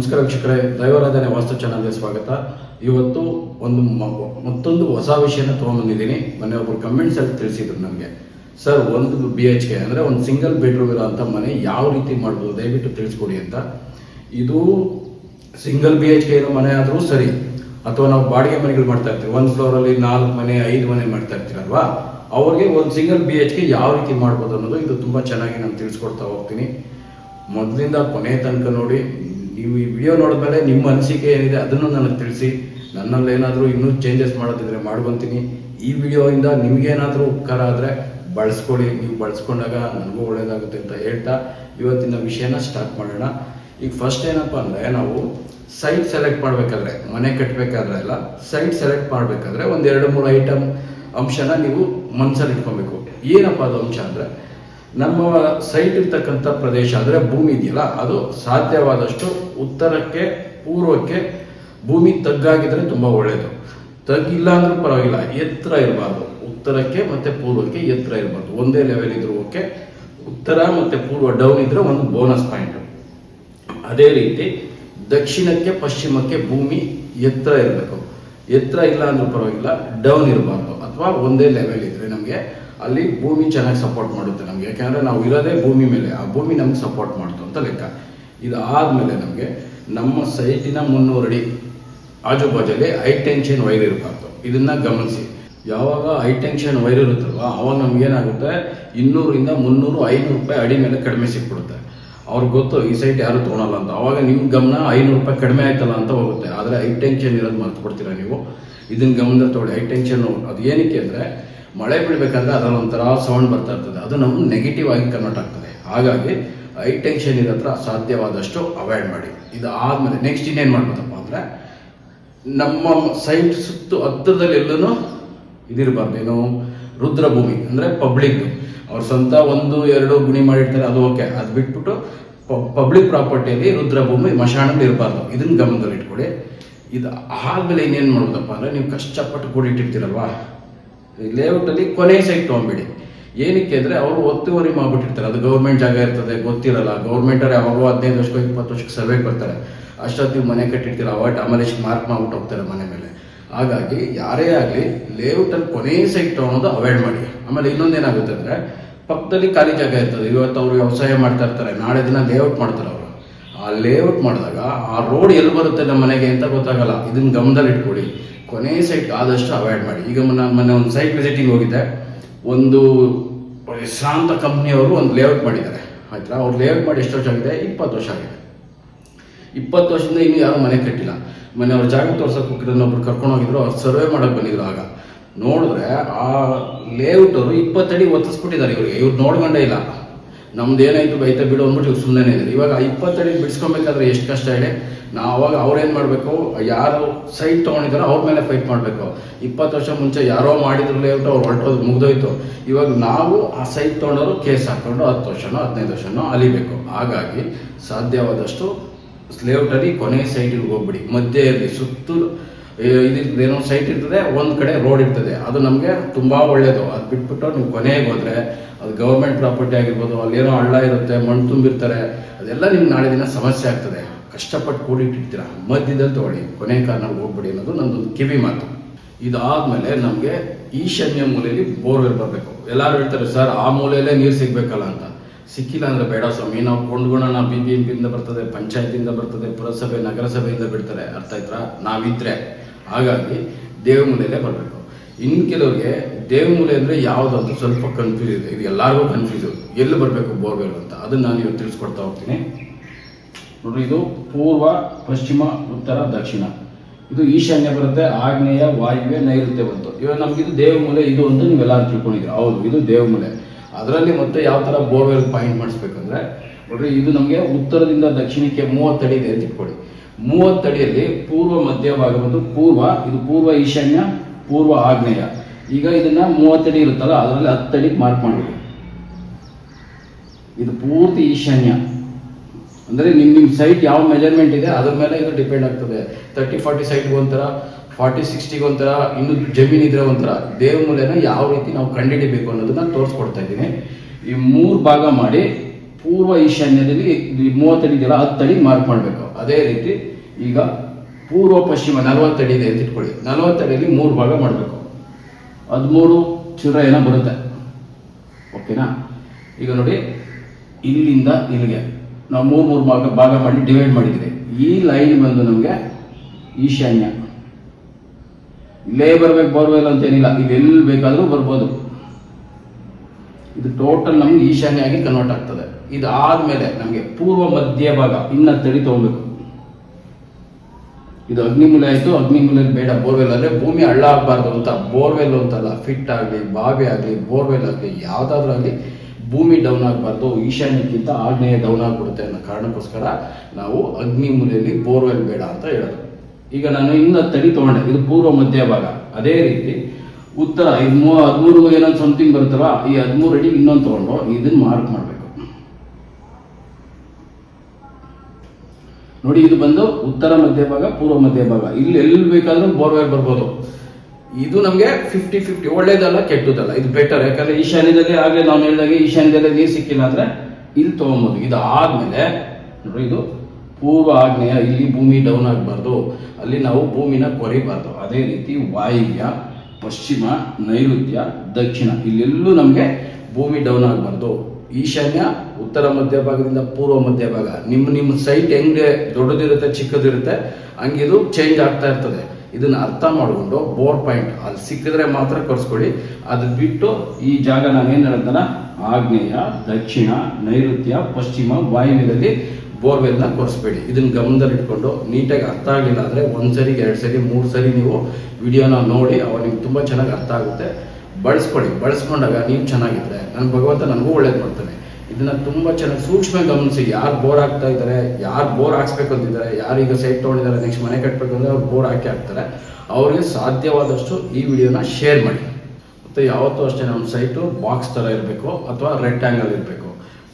ನಮಸ್ಕಾರ ವೀಕ್ಷಕರೇ, ದೈವಾರಾಧನೆ ವಾಸ್ತು ಚಾನಲ್ಗೆ ಸ್ವಾಗತ. ಇವತ್ತು ಒಂದು ಮತ್ತೊಂದು ಹೊಸ ವಿಷಯನ ತೊಗೊಂಬಂದಿದ್ದೀನಿ ಮೊನ್ನೆ ಒಬ್ಬರು ಕಮೆಂಟ್ಸ್ ಅಲ್ಲಿ ತಿಳಿಸಿದ್ರು ನಮಗೆ. ಸರ್ ಒಂದು ಬಿ ಎಚ್ ಕೆ ಅಂದರೆ ಒಂದು ಸಿಂಗಲ್ ಬೆಡ್ರೂಮ್ ಇರೋಂಥ ಮನೆ ಯಾವ ರೀತಿ ಮಾಡ್ಬೋದು? ದಯವಿಟ್ಟು ತಿಳಿಸ್ಕೊಡಿ ಅಂತ. ಇದು ಸಿಂಗಲ್ ಬಿ ಎಚ್ ಕೆ ಇರೋ ಮನೆ ಆದರೂ ಸರಿ. ಅಥವಾ ನಾವು ಬಾಡಿಗೆ ಮನೆಗಳು ಮಾಡ್ತಾ ಇರ್ತೀವಿ. ಒಂದು ಫ್ಲೋರಲ್ಲಿ ನಾಲ್ಕು ಮನೆ, ಐದು ಮನೆ ಮಾಡ್ತಾ ಇರ್ತೀರಲ್ವಾ? ಅವ್ರಿಗೆ ಒಂದು ಸಿಂಗಲ್ ಬಿ ಎಚ್ ಕೆ ಯಾವ ರೀತಿ ಮಾಡ್ಬೋದು ಅನ್ನೋದು ಇದು ತುಂಬ ಚೆನ್ನಾಗಿ ನಾನು ತಿಳಿಸ್ಕೊಡ್ತಾ ಹೋಗ್ತೀನಿ. ಮೊದಲಿಂದ ಕೊನೆ ತನಕ ನೋಡಿ ಈ ವಿಡಿಯೋ ನೋಡಿದ್ಮೇಲೆ ನಿಮ್ಮ ಅನಿಸಿಕೆ ಏನಿದೆ ಅದನ್ನು ನನಗೆ ತಿಳಿಸಿ. ನನ್ನಲ್ಲಿ ಏನಾದರೂ ಇನ್ನೂ ಚೇಂಜಸ್ ಮಾಡೋದಿದ್ರೆ ಮಾಡ್ಕೊತೀನಿ ಈ ವಿಡಿಯೋಯಿಂದ ನಿಮಗೇನಾದರೂ ಉಪಕಾರ ಆದರೆ ಬಳಸ್ಕೊಳ್ಳಿ. ನೀವು ಬಳಸ್ಕೊಂಡಾಗ ನನಗೂ ಒಳ್ಳೇದಾಗುತ್ತೆ ಅಂತ ಹೇಳ್ತಾ ಇವತ್ತಿನ ವಿಷಯನ ಸ್ಟಾರ್ಟ್ ಮಾಡೋಣ. ಈಗ ಫಸ್ಟ್ ಏನಪ್ಪ ಅಂದರೆ ನಾವು ಸೈಟ್ ಸೆಲೆಕ್ಟ್ ಮಾಡಬೇಕಾದ್ರೆ, ಮನೆ ಕಟ್ಟಬೇಕಾದ್ರೆ ಎಲ್ಲ ಸೈಟ್ ಸೆಲೆಕ್ಟ್ ಮಾಡಬೇಕಾದ್ರೆ ಒಂದು ಎರಡು ಮೂರು ಐಟಮ್ ಅಂಶನ ನೀವು ಮನಸ್ಸಲ್ಲಿ ಇಟ್ಕೊಬೇಕು. ಏನಪ್ಪ ಅದು ಅಂಶ ಅಂದರೆ ನಮ್ಮ ಸೈಟ್ ಇರ್ತಕ್ಕಂಥ ಪ್ರದೇಶ ಅಂದರೆ ಭೂಮಿ ಇದೆಯಲ್ಲ, ಅದು ಸಾಧ್ಯವಾದಷ್ಟು ಉತ್ತರಕ್ಕೆ, ಪೂರ್ವಕ್ಕೆ ಭೂಮಿ ತಗ್ಗಾಗಿದ್ರೆ ತುಂಬ ಒಳ್ಳೆಯದು ತಗ್ಗಿಲ್ಲ ಅಂದ್ರೂ ಪರವಾಗಿಲ್ಲ, ಎತ್ತರ ಇರಬಾರ್ದು. ಉತ್ತರಕ್ಕೆ ಮತ್ತೆ ಪೂರ್ವಕ್ಕೆ ಎತ್ತರ ಇರಬಾರ್ದು. ಒಂದೇ ಲೆವೆಲ್ ಇದ್ರೂ ಓಕೆ ಉತ್ತರ ಮತ್ತೆ ಪೂರ್ವ ಡೌನ್ ಇದ್ರೆ ಒಂದು ಬೋನಸ್ ಪಾಯಿಂಟ್ ಅದೇ ರೀತಿ ದಕ್ಷಿಣಕ್ಕೆ ಪಶ್ಚಿಮಕ್ಕೆ ಭೂಮಿ ಎತ್ತರ ಇರಬೇಕು. ಎತ್ತರ ಇಲ್ಲ ಅಂದ್ರೂ ಪರವಾಗಿಲ್ಲ ಡೌನ್ ಇರಬಾರ್ದು. ಅಥವಾ ಒಂದೇ ಲೆವೆಲ್ ಇದ್ರೆ ನಮಗೆ ಅಲ್ಲಿ ಭೂಮಿ ಚೆನ್ನಾಗಿ ಸಪೋರ್ಟ್ ಮಾಡುತ್ತೆ ನಮಗೆ. ಯಾಕೆಂದರೆ ನಾವು ಇರೋದೇ ಭೂಮಿ ಮೇಲೆ. ಆ ಭೂಮಿ ನಮ್ಗೆ ಸಪೋರ್ಟ್ ಮಾಡ್ತು ಅಂತ ಲೆಕ್ಕ. ಇದು ಆದಮೇಲೆ ನಮಗೆ ನಮ್ಮ ಸೈಟಿನ ಮುನ್ನೂರು ಅಡಿ ಆಜು ಬಾಜಲ್ಲಿ ಹೈ ಟೆನ್ಷನ್ ವೈರ್ ಇರಬಾರ್ದು. ಇದನ್ನ ಗಮನಿಸಿ. ಯಾವಾಗ ಹೈ ಟೆನ್ಷನ್ ವೈರ್ ಇರುತ್ತಲ್ವ, ಅವಾಗ ನಮ್ಗೆ ಏನಾಗುತ್ತೆ? ಇನ್ನೂರಿಂದ ಮುನ್ನೂರು, ಐನೂರು ರೂಪಾಯಿ ಅಡಿ ಮೇಲೆ ಕಡಿಮೆ ಸಿಕ್ಬಿಡುತ್ತೆ. ಅವ್ರಿಗೆ ಗೊತ್ತು, ಈ ಸೈಟ್ ಯಾರು ತೊಗೊಳಲ್ಲ ಅಂತ. ಅವಾಗ ನಿಮ್ಮ ಗಮನ ಐನೂರು ರೂಪಾಯಿ ಕಡಿಮೆ ಆಯ್ತಲ್ಲ ಅಂತ ಹೋಗುತ್ತೆ. ಆದರೆ ಹೈ ಟೆನ್ಷನ್ ಇರೋದು ಮರ್ತು ಕೊಡ್ತೀರಾ ನೀವು? ಇದನ್ನ ಗಮನದಲ್ಲಿ ತೊಗೊಳ್ಳಿ. ಹೈ ಟೆನ್ಷನ್ ಅದು ಏನಕ್ಕೆ ಅಂದರೆ ಮಳೆ ಬೀಳ್ಬೇಕಂದ್ರೆ ಅದರಲ್ಲಿ ಒಂಥರ ಸೌಂಡ್ ಬರ್ತಾ ಇರ್ತದೆ. ಅದು ನಮ್ಗೆ ನೆಗೆಟಿವ್ ಆಗಿ ಕನ್ವರ್ಟ್ ಆಗ್ತದೆ. ಹಾಗಾಗಿ ಹೈ ಟೆನ್ಷನ್ ಇರೋ ಹತ್ರ ಸಾಧ್ಯವಾದಷ್ಟು ಅವಾಯ್ಡ್ ಮಾಡಿ. ಇದು ಆದಮೇಲೆ ನೆಕ್ಸ್ಟ್ ಇನ್ನೇನು ಮಾಡ್ಬೋದಪ್ಪ ಅಂದರೆ ನಮ್ಮ ಸೈಟ್ ಸುತ್ತು ಹತ್ತಿರದಲ್ಲಿ ಎಲ್ಲೂ ಇದಿರಬಾರ್ದು. ಏನು ರುದ್ರಭೂಮಿ ಅಂದರೆ ಪಬ್ಲಿಕ್ ಅವ್ರ ಸ್ವಂತ ಒಂದು, ಎರಡು ಗುಣಿ ಮಾಡಿರ್ತಾರೆ, ಅದು ಓಕೆ ಅದು ಬಿಟ್ಬಿಟ್ಟು ಪಬ್ಲಿಕ್ ಪ್ರಾಪರ್ಟಿಯಲ್ಲಿ ರುದ್ರಭೂಮಿ ಮಶಾಣಗಳು ಇರಬಾರ್ದು. ಇದನ್ನ ಗಮನದಲ್ಲಿ ಇಟ್ಕೊಳ್ಳಿ ಇದು ಆದಮೇಲೆ ಇನ್ನೇನು ಮಾಡೋದಪ್ಪ ಅಂದರೆ ನೀವು ಕಷ್ಟಪಟ್ಟು ಕೂಡಿಟ್ಟಿರ್ತೀರಲ್ವಾ? ಲೇಔಟಲ್ಲಿ ಕೊನೆ ಸೈಟ್ ತೊಗೊಂಬೇಡಿ ಏನಕ್ಕೆ ಅಂದರೆ ಅವರು ಒತ್ತುವರಿ ಮಾಡ್ಬಿಟ್ಟಿರ್ತಾರೆ. ಅದು ಗೌರ್ಮೆಂಟ್ ಜಾಗ ಇರ್ತದೆ, ಗೊತ್ತಿರಲ್ಲ. ಗೌರ್ಮೆಂಟವ್ರು ಅವರು ಹದಿನೈದು ವರ್ಷಕ್ಕೆ ಇಪ್ಪತ್ತು ವರ್ಷಕ್ಕೆ ಸರ್ವೆ ಬರ್ತಾರೆ ಅಷ್ಟೊತ್ತಿಗೆ ಮನೆ ಕಟ್ಟಿರ್ತೀರ ಅವಾಗ ಅಮಲೇಶ್ ಮಾರ್ಕ್ ಮಾಡ್ಬಿಟ್ಟು ಹೋಗ್ತಾರೆ ಮನೆ ಮೇಲೆ. ಹಾಗಾಗಿ ಯಾರೇ ಆಗಲಿ ಲೇಔಟಲ್ಲಿ ಕೊನೆ ಸೈಟ್ ತೊಗೊಳೋದು ಅವಾಯ್ಡ್ ಮಾಡಿ. ಆಮೇಲೆ ಇನ್ನೊಂದೇನಾಗುತ್ತೆ ಅಂದರೆ, ಪಕ್ಕದಲ್ಲಿ ಖಾಲಿ ಜಾಗ ಇರ್ತದೆ. ಇವತ್ತು ಅವರು ವ್ಯವಸಾಯ ಮಾಡ್ತಾ ಇರ್ತಾರೆ. ನಾಳೆ ದಿನ ಲೇಔಟ್ ಮಾಡ್ತಾರೆ ಅವರು. ಆ ಲೇಔಟ್ ಮಾಡಿದಾಗ ಆ ರೋಡ್ ಎಲ್ಲಿ ಬರುತ್ತೆ ನಮ್ಮ ಮನೆಗೆ ಅಂತ ಗೊತ್ತಾಗಲ್ಲ. ಇದನ್ನ ಗಮನದಲ್ಲಿ ಇಟ್ಕೊಳ್ಳಿ ಕೊನೆ ಸೈಟ್ ಆದಷ್ಟು ಅವಾಯ್ಡ್ ಮಾಡಿ. ಈಗ ನಾನು ಮೊನ್ನೆ ಒಂದು ಸೈಟ್ ವಿಸಿಟಿಂಗ್ ಹೋಗಿದ್ದೆ. ಒಂದು ಶಾಂತ ಕಂಪ್ನಿಯವರು ಒಂದು ಲೇಔಟ್ ಮಾಡಿದ್ದಾರೆ. ಆಯ್ತಾ? ಅವ್ರು ಲೇಔಟ್ ಮಾಡಿ ಎಷ್ಟು ವರ್ಷ ಆಗಿದೆ? ಇಪ್ಪತ್ತು ವರ್ಷ ಆಗಿದೆ. ಇಪ್ಪತ್ತು ವರ್ಷದಿಂದ ಇನ್ನೂ ಯಾರು ಮನೆ ಕಟ್ಟಿಲ್ಲ. ಮನೆ ಅವ್ರ ಜಾಗ ತೋರ್ಸಕ್ಕೆ ಹೋಗಿರೋದು ಒಬ್ರು ಕರ್ಕೊಂಡು ಹೋಗಿದ್ರು. ಅವ್ರು ಸರ್ವೆ ಮಾಡಕ್ ಬಂದಿದ್ರು ಆಗ. ನೋಡಿದ್ರೆ ಆ ಲೇಔಟ್ ಅವರು ಇಪ್ಪತ್ತಡಿ ಒತ್ತಿಸ್ಬಿಟ್ಟಿದ್ದಾರೆ ಇವ್ರಿಗೆ. ಇವ್ರು ನೋಡ್ಕೊಂಡೇ ಇಲ್ಲ. ನಮ್ದು ಏನಾಯ್ತು ಬೈತ ಬಿಡು ಅಂದ್ಬಿಟ್ಟು ಇವಾಗ ಸುಮ್ಮನೆ ಇವಾಗ ಇಪ್ಪತ್ತಡಿ ಬಿಡಿಸ್ಕೊಬೇಕಾದ್ರೆ ಎಷ್ಟು ಕಷ್ಟ ಇದೆ? ನಾವು ಅವಾಗ ಅವ್ರೇನು ಮಾಡಬೇಕು? ಯಾರು ಸೈಟ್ ತೊಗೊಂಡಿದ್ದಾರೋ ಅವ್ರ ಮೇಲೆ ಫೈಟ್ ಮಾಡಬೇಕು. ಇಪ್ಪತ್ತು ವರ್ಷ ಮುಂಚೆ ಯಾರೋ ಮಾಡಿದ್ರು ಲೇಔಟ್ ಅವ್ರು ಹೊರಟೋದು ಮುಗ್ದೋಯ್ತು. ಇವಾಗ ನಾವು ಆ ಸೈಟ್ ತೊಗೊಂಡವರು ಕೇಸ್ ಹಾಕ್ಕೊಂಡು ಹತ್ತು ವರ್ಷನೋ, ಹದಿನೈದು ವರ್ಷನೋ ಅಲಿಬೇಕು. ಹಾಗಾಗಿ ಸಾಧ್ಯವಾದಷ್ಟು ಲೇಔಟಲ್ಲಿ ಕೊನೆ ಸೈಟಿಗೆ ಹೋಗ್ಬಿಡಿ. ಮಧ್ಯೆ ಇರಲಿ. ಸುತ್ತಲೂ ಇದು ಏನೋ ಸೈಟ್ ಇರ್ತದೆ, ಒಂದು ಕಡೆ ರೋಡ್ ಇರ್ತದೆ. ಅದು ನಮಗೆ ತುಂಬ ಒಳ್ಳೆಯದು ಅದು ಬಿಟ್ಬಿಟ್ಟು ನೀವು ಕೊನೆಗೆ ಹೋದರೆ ಅದು ಗೌರ್ಮೆಂಟ್ ಪ್ರಾಪರ್ಟಿ ಆಗಿರ್ಬೋದು ಅಲ್ಲೇನೋ ಹಳ್ಳ ಇರುತ್ತೆ, ಮಣ್ಣು ತುಂಬಿರ್ತಾರೆ, ಅದೆಲ್ಲ ನಿಮ್ಗೆ ನಾಳೆ ದಿನ ಸಮಸ್ಯೆ ಆಗ್ತದೆ. ಕಷ್ಟಪಟ್ಟು ಕೂಡಿಟ್ಟಿರ್ತೀರ ಮಧ್ಯದಲ್ಲಿ ತಗೊಳ್ಳಿ. ಕೊನೆ ಕಾರ್ನಲ್ಲಿ ಹೋಗ್ಬಿಡಿ ಅನ್ನೋದು ನನ್ನದೊಂದು ಕಿವಿ ಮಾತು. ಇದಾದಮೇಲೆ ನಮಗೆ ಈಶಾನ್ಯ ಮೂಲೆಯಲ್ಲಿ ಬೋರ್ವೆಲ್ ಬರಬೇಕು. ಎಲ್ಲರೂ ಹೇಳ್ತಾರೆ, ಸರ್, ಆ ಮೂಲೆಯಲ್ಲೇ ನೀರು ಸಿಗಬೇಕಲ್ಲ ಅಂತ. ಸಿಕ್ಕಿಲ್ಲ ಅಂದ್ರೆ ಬೇಡ ಸ್ವಾಮಿ. ನಾವು ಕೊಂಡ್ಕೊಳ್ಳೋಣ ಬಿ ಬಿ ಎಂ ಪಿಯಿಂದ ಬರ್ತದೆ ಪಂಚಾಯತಿಂದ ಬರ್ತದೆ, ಪುರಸಭೆ, ನಗರಸಭೆಯಿಂದ ಬಿಡ್ತಾರೆ. ಅರ್ಥ ಆಯ್ತಾ ನಾವಿದ್ರೆ. ಹಾಗಾಗಿ ದೇವಮೂಲೆಯಲ್ಲೇ ಬರಬೇಕು. ಇನ್ನು ಕೆಲವರಿಗೆ ದೇವಮೂಲೆ ಅಂದರೆ ಯಾವುದು ಅಂತ ಸ್ವಲ್ಪ ಕನ್ಫ್ಯೂಸ್ ಇದೆ. ಇದು ಎಲ್ಲರಿಗೂ ಕನ್ಫ್ಯೂಸ್ ಎಲ್ಲಿ ಬರಬೇಕು ಬೋರ್ವೆಲ್ ಅಂತ? ಅದನ್ನು ನಾನು ಇವತ್ತು ತಿಳಿಸ್ಕೊಡ್ತಾ ಹೋಗ್ತೀನಿ. ನೋಡ್ರಿ, ಇದು ಪೂರ್ವ, ಪಶ್ಚಿಮ, ಉತ್ತರ, ದಕ್ಷಿಣ. ಇದು ಈಶಾನ್ಯ ಬರುತ್ತೆ, ಆಗ್ನೇಯ, ವಾಯುವ್ಯ, ನೈಋತ್ಯ ಬಂತು. ಇವಾಗ ನಮಗಿದು ದೇವಮೂಲೆ ಇದು ಅಂತ ನೀವೆಲ್ಲ ತಿಳ್ಕೊಂಡಿದ್ದೀರಿ? ಹೌದು, ಇದು ದೇವಮೂಲೆ ಅದರಲ್ಲಿ ಮತ್ತೆ ಯಾವ ಥರ ಬೋರ್ವೆಲ್ ಪಾಯಿಂಟ್ ಮಾಡಿಸ್ಬೇಕಂದ್ರೆ, ನೋಡ್ರಿ, ಇದು ನಮಗೆ ಉತ್ತರದಿಂದ ದಕ್ಷಿಣಕ್ಕೆ ಮೂವತ್ತಡಿ ಇದೆ ಅಂತ ಇಟ್ಕೊಳ್ಳಿ. ಮೂವತ್ತಡಿಯಲ್ಲಿ ಪೂರ್ವ ಮಧ್ಯಭಾಗ ಬಂದು ಪೂರ್ವ, ಇದು ಪೂರ್ವ ಈಶಾನ್ಯ ಪೂರ್ವ ಆಗ್ನೇಯ ಈಗ ಇದನ್ನ ಮೂವತ್ತಡಿ ಇರುತ್ತಲ್ಲ, ಅದರಲ್ಲಿ ಹತ್ತಡಿ ಮಾರ್ಕ್ ಮಾಡಬೇಕು. ಇದು ಪೂರ್ತಿ ಈಶಾನ್ಯ. ಅಂದರೆ ನಿಮ್ಮ ನಿಮ್ಮ ಸೈಟ್ ಯಾವ ಮೆಜರ್ಮೆಂಟ್ ಇದೆ, ಅದ್ರ ಮೇಲೆ ಇದು ಡಿಪೆಂಡ್ ಆಗ್ತದೆ. ತರ್ಟಿ ಫಾರ್ಟಿ ಸೈಟ್ಗೆ ಒಂಥರ ಫಾರ್ಟಿ ಸಿಕ್ಸ್ಟಿಗೆ ಒಂಥರ, ಇನ್ನು ಜಮೀನ್ ಇದ್ರೆ ಒಂಥರ. ದೇವಮೂಲೆನ ಯಾವ ರೀತಿ ನಾವು ಕಂಡುಹಿಡಿಬೇಕು ಅನ್ನೋದನ್ನ ತೋರಿಸ್ಕೊಡ್ತಾ ಇದ್ದೀನಿ. ಈ ಮೂರು ಭಾಗ ಮಾಡಿ ಪೂರ್ವ ಈಶಾನ್ಯದಲ್ಲಿ ಮೂವತ್ತಡಿ ಇದೆಯಲ್ಲ ಹತ್ತು ಅಡಿ ಮಾರ್ಕ್ ಮಾಡಬೇಕು. ಅದೇ ರೀತಿ ಈಗ ಪೂರ್ವ ಪಶ್ಚಿಮ ನಲವತ್ತಡಿ ಇದೆ ಅಂತ ಇಟ್ಕೊಳ್ಳಿ ನಲವತ್ತಡಿಯಲ್ಲಿ ಮೂರು ಭಾಗ ಮಾಡಬೇಕು. ಹದಿಮೂರು ಚಿರ ಏನೋ ಬರುತ್ತೆ. ಓಕೆನಾ? ಈಗ ನೋಡಿ, ಇಲ್ಲಿಂದ ಇಲ್ಲಿಗೆ. ನಾವು ಮೂರು ಮೂರು ಭಾಗ ಭಾಗ ಮಾಡಿ ಡಿವೈಡ್ ಮಾಡಿದ್ದೀವಿ ಈ ಲೈನ್ ಬಂದು ನಮಗೆ ಈಶಾನ್ಯ. ಇಲ್ಲೇ ಬರ್ಬೇಕು ಬೋರ್ವೆಲ್ ಅಂತ ಏನಿಲ್ಲ. ಇಲ್ಲಿ ಎಲ್ಲಿ ಬೇಕಾದರೂ ಬರ್ಬೋದು. ಇದು ಟೋಟಲ್ ನಮ್ಗೆ ಈಶಾನ್ಯ ಆಗಿ ಕನ್ವರ್ಟ್ ಆಗ್ತದೆ. ಇದು ಆದ್ಮೇಲೆ ನಮಗೆ ಪೂರ್ವ ಮಧ್ಯ ಭಾಗ, ಇನ್ನ ತಡಿ ತಗೊಬೇಕು. ಇದು ಅಗ್ನಿಮೂಲೆ ಆಯ್ತು. ಅಗ್ನಿಮೂಲೆ ಬೇಡ, ಬೋರ್ವೆಲ್ ಆದರೆ ಭೂಮಿ ಹಳ್ಳ ಆಗಬಾರ್ದು ಅಂತ. ಬೋರ್ವೆಲ್ ಅಂತಲ್ಲ, ಫಿಟ್ ಆಗಲಿ, ಬಾವಿ ಆಗಲಿ, ಬೋರ್ವೆಲ್ ಆಗಲಿ, ಯಾವುದಾದ್ರೂ ಆಗಲಿ ಭೂಮಿ ಡೌನ್ ಆಗಬಾರ್ದು. ಈಶಾನ್ಯಕ್ಕಿಂತ ಆಗ್ನೇಯ ಡೌನ್ ಆಗ್ಬಿಡುತ್ತೆ ಅನ್ನೋ ಕಾರಣಕ್ಕೋಸ್ಕರ ನಾವು ಅಗ್ನಿಮೂಲೆಯಲ್ಲಿ ಬೋರ್ವೆಲ್ ಬೇಡ ಅಂತ ಹೇಳೋದು. ಈಗ ನಾನು ಇನ್ನು ತಡಿ ತಗೊಂಡೆ. ಇದು ಪೂರ್ವ ಮಧ್ಯ ಭಾಗ ಅದೇ ರೀತಿ ಉತ್ತರ ಇದು ಮೂ ಹದಿಮೂರು ಏನೋ ಸಮಥಿಂಗ್ ಬರುತ್ತಲ್ಲ ಈ ಹದಿಮೂರು ಅಡಿ ಇನ್ನೊಂದು ತಗೊಂಡು ಇದನ್ನ ಮಾರ್ಕ್ ಮಾಡಬೇಕು. ನೋಡಿ ಇದು ಬಂದು ಉತ್ತರ ಮಧ್ಯ ಭಾಗ, ಪೂರ್ವ ಮಧ್ಯ ಭಾಗ. ಇಲ್ಲಿ ಎಲ್ಲಿ ಬೇಕಾದ್ರೂ ಬೋರ್ವೆಲ್ ಬರ್ಬೋದು. ಇದು ನಮಗೆ ಫಿಫ್ಟಿ ಫಿಫ್ಟಿ ಒಳ್ಳೇದಲ್ಲ ಕೆಟ್ಟದಲ್ಲ ಇದು ಬೆಟರ್ ಯಾಕಂದ್ರೆ ಈಶಾನ್ಯದಲ್ಲಿ ಆಗಲೇ ನಾವು ಹೇಳಿದಾಗೆ ಈಶಾನ್ಯದಲ್ಲಿ ನೀರು ಸಿಕ್ಕಿಲ್ಲ ಅಂದ್ರೆ ಇಲ್ಲಿ ತಗೊಂಬೋದು. ಇದು ಆದ್ಮೇಲೆ, ನೋಡಿ ಇದು ಪೂರ್ವ ಆಗ್ನೇಯ ಇಲ್ಲಿ ಭೂಮಿ ಡೌನ್ ಆಗಬಾರ್ದು. ಅಲ್ಲಿ ನಾವು ಭೂಮಿನ ಕೊರಿಬಾರ್ದು. ಅದೇ ರೀತಿ ವಾಯುವ್ಯ, ಪಶ್ಚಿಮ ನೈಋತ್ಯ, ದಕ್ಷಿಣ. ಇಲ್ಲೆಲ್ಲೂ ನಮಗೆ ಭೂಮಿ ಡೌನ್ ಆಗಬಾರ್ದು. ಈಶಾನ್ಯ, ಉತ್ತರ ಮಧ್ಯಭಾಗದಿಂದ ಪೂರ್ವ ಮಧ್ಯಭಾಗ. ನಿಮ್ಮ ನಿಮ್ಮ ಸೈಟ್ ಹೆಂಗೆ ದೊಡ್ಡದಿರುತ್ತೆ, ಚಿಕ್ಕದಿರುತ್ತೆ ಹಂಗೆ ಇದು ಚೇಂಜ್ ಆಗ್ತಾ ಇರ್ತದೆ. ಇದನ್ನ ಅರ್ಥ ಮಾಡಿಕೊಂಡು ಬೋರ್ ಪಾಯಿಂಟ್ ಅಲ್ಲಿ ಸಿಕ್ಕಿದ್ರೆ ಮಾತ್ರ ಕರ್ಸ್ಕೊಳ್ಳಿ ಅದು ಬಿಟ್ಟು ಈ ಜಾಗ ನಾನೇನು ಹೇಳ್ತಾನ ಆಗ್ನೇಯ, ದಕ್ಷಿಣ, ನೈಋತ್ಯ, ಪಶ್ಚಿಮ, ವಾಯುವ್ಯದಲ್ಲಿ ಬೋರ್ವೆಲ್ನ ಕೊರಿಸ್ಬೇಡಿ. ಇದನ್ನ ಗಮನದಲ್ಲಿಟ್ಕೊಂಡು ನೀಟಾಗಿ ಅರ್ಥ ಆಗಿಲ್ಲ ಅಂದರೆ ಒಂದು ಸರಿ ಎರಡು ಸರಿ ಮೂರು ಸರಿ ನೀವು ವಿಡಿಯೋನ ನೋಡಿ, ಅವಾಗ ನಿಮ್ಗೆ ತುಂಬ ಚೆನ್ನಾಗಿ ಅರ್ಥ ಆಗುತ್ತೆ. ಬಳಸ್ಕೊಳ್ಳಿ, ಬಳಸ್ಕೊಂಡಾಗ ನೀವು ಚೆನ್ನಾಗಿದ್ರೆ ನನ್ನ ಭಗವಂತ ನನಗೂ ಒಳ್ಳೇದು ಮಾಡ್ತಾನೆ. ಇದನ್ನ ತುಂಬ ಚೆನ್ನಾಗಿ ಸೂಕ್ಷ್ಮ ಗಮನಿಸಿ, ಯಾರು ಬೋರ್ ಆಗ್ತಾ ಇದ್ದಾರೆ ಯಾರು ಬೋರ್ ಹಾಕ್ಸ್ಬೇಕು ಅಂತಿದ್ದಾರೆ ಯಾರು ಈಗ ಸೈಟ್ ತೊಗೊಂಡಿದ್ದಾರೆ ನೆಕ್ಸ್ಟ್ ಮನೆ ಕಟ್ಟಬೇಕು ಅಂದರೆ ಅವ್ರು ಬೋರ್ ಹಾಕಿ ಹಾಕ್ತಾರೆ. ಅವ್ರಿಗೆ ಸಾಧ್ಯವಾದಷ್ಟು ಈ ವಿಡಿಯೋನ ಶೇರ್ ಮಾಡಿ. ಮತ್ತು ಯಾವತ್ತೂ ಅಷ್ಟೇ ನಮ್ಮ ಸೈಟು ಬಾಕ್ಸ್ ಥರ ಇರಬೇಕು ಅಥವಾ ರೆಕ್ಟ್ಯಾಂಗಲ್ ಇರಬೇಕು.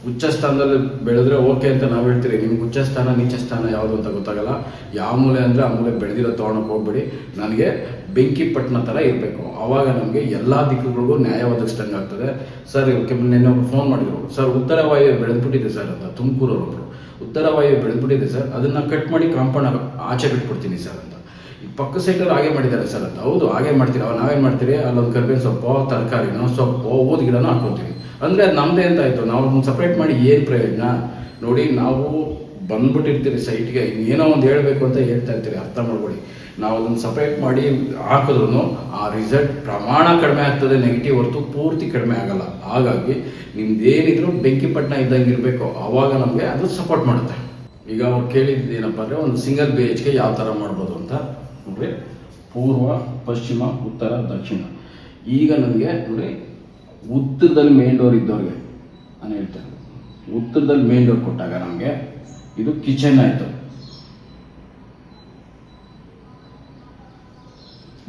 ಉಚ್ಚ ಸ್ಥಾನದಲ್ಲಿ ಬೆಳೆದ್ರೆ ಓಕೆ ಅಂತ ನಾವು ಹೇಳ್ತೀರಿ. ನಿಮ್ಗೆ ಉಚ್ಚ ಸ್ಥಾನ ನೀಚ ಸ್ಥಾನ ಯಾವುದು ಅಂತ ಗೊತ್ತಾಗಲ್ಲ. ಯಾವ ಮೂಲೆ ಅಂದರೆ ಆ ಮೂಲೆ ಬೆಳೆದಿರೋ ತೊಗೊಳಕ್ಕೆ ಹೋಗ್ಬಿಡಿ. ನನಗೆ ಬೆಂಕಿ ಪಟ್ಟಣ ಥರ ಇರಬೇಕು. ಆವಾಗ ನಮಗೆ ಎಲ್ಲ ದಿಕ್ಕುಗಳಿಗೂ ನ್ಯಾಯ ಒದಗಿಸ್ದಂಗೆ ಆಗ್ತದೆ. ಸರ್ ಇವಕ್ಕೆ ನಿನ್ನೆ ಒಬ್ರು ಫೋನ್ ಮಾಡಿದ್ರು. ಸರ್, ಉತ್ತರ ವಾಯು ಬೆಳೆದ್ಬಿಟ್ಟಿದೆ ಸರ್ ಅಂತ ತುಮಕೂರವ್ರೊಬ್ರು ಉತ್ತರ ವಾಯು ಬೆಳೆದ್ಬಿಟ್ಟಿದೆ ಸರ್, ಅದನ್ನು ಕಟ್ ಮಾಡಿ ಕಾಂಪೌಂಡ್ ಆಚೆ ಬಿಟ್ಬಿಡ್ತೀನಿ ಸರ್ ಅಂತ. ಈ ಪಕ್ಕ ಸೈಡಲ್ಲಿ ಹಾಗೆ ಮಾಡಿದ್ದಾರೆ ಸರ್ ಅಂತ. ಹೌದು, ಹಾಗೆ ಮಾಡ್ತೀರಿ. ಅವಾಗ ನಾವೇನು ಮಾಡ್ತೀರಿ? ಅಲ್ಲೊಂದು ಕರ್ಬೇವಿನ ಸೊಪ್ಪು, ತರಕಾರಿನೋ, ಸೊಪ್ಪು ಊದ್ ಗಿಡನೋ ಹಾಕ್ಕೊತೀವಿ ಅಂದರೆ ಅದು ನಮ್ಮದೇ ಅಂತ ಆಯಿತು. ನಾವು ಅದನ್ನ ಸಪ್ರೇಟ್ ಮಾಡಿ ಏನು ಪ್ರಯೋಜನ? ನೋಡಿ, ನಾವು ಬಂದ್ಬಿಟ್ಟಿರ್ತೀರಿ ಸೈಟ್ಗೆ ಏನೋ ಒಂದು ಹೇಳಬೇಕು ಅಂತ ಹೇಳ್ತಾ ಇರ್ತೀರಿ, ಅರ್ಥ ಮಾಡ್ಕೊಳ್ಳಿ. ನಾವು ಅದನ್ನು ಸಪ್ರೇಟ್ ಮಾಡಿ ಹಾಕಿದ್ರು ಆ ರಿಸಲ್ಟ್ ಪ್ರಮಾಣ ಕಡಿಮೆ ಆಗ್ತದೆ ನೆಗೆಟಿವ್ ಹೊರತು ಪೂರ್ತಿ ಕಡಿಮೆ ಆಗಲ್ಲ. ಹಾಗಾಗಿ, ನಿಮ್ದೇನಿದ್ರು ಬೆಂಕಿ ಪಟ್ಟಣ ಇದ್ದಂಗೆ ಇರಬೇಕು. ಆವಾಗ ನಮಗೆ ಅದು ಸಪೋರ್ಟ್ ಮಾಡುತ್ತೆ. ಈಗ ಅವ್ರು ಕೇಳಿದ್ದು ಏನಪ್ಪ ಅಂದರೆ, ಒಂದು ಸಿಂಗಲ್ ಬಿ ಎಚ್ ಕೆ ಯಾವ ಥರ ಮಾಡ್ಬೋದು ಅಂತ. ನೋಡ್ರಿ, ಪೂರ್ವ, ಪಶ್ಚಿಮ, ಉತ್ತರ, ದಕ್ಷಿಣ. ಈಗ ನನಗೆ ನೋಡಿ ಉತ್ತರದಲ್ಲಿ ಮೇನ್ ಡೋರ್ ಇದ್ದವ್ರಿಗೆ ನಾನು ಹೇಳ್ತಾರೆ ಉತ್ತರದಲ್ಲಿ ಮೇನ್ ಡೋರ್ ಕೊಟ್ಟಾಗ ನಮಗೆ ಇದು ಕಿಚನ್ ಆಯಿತು.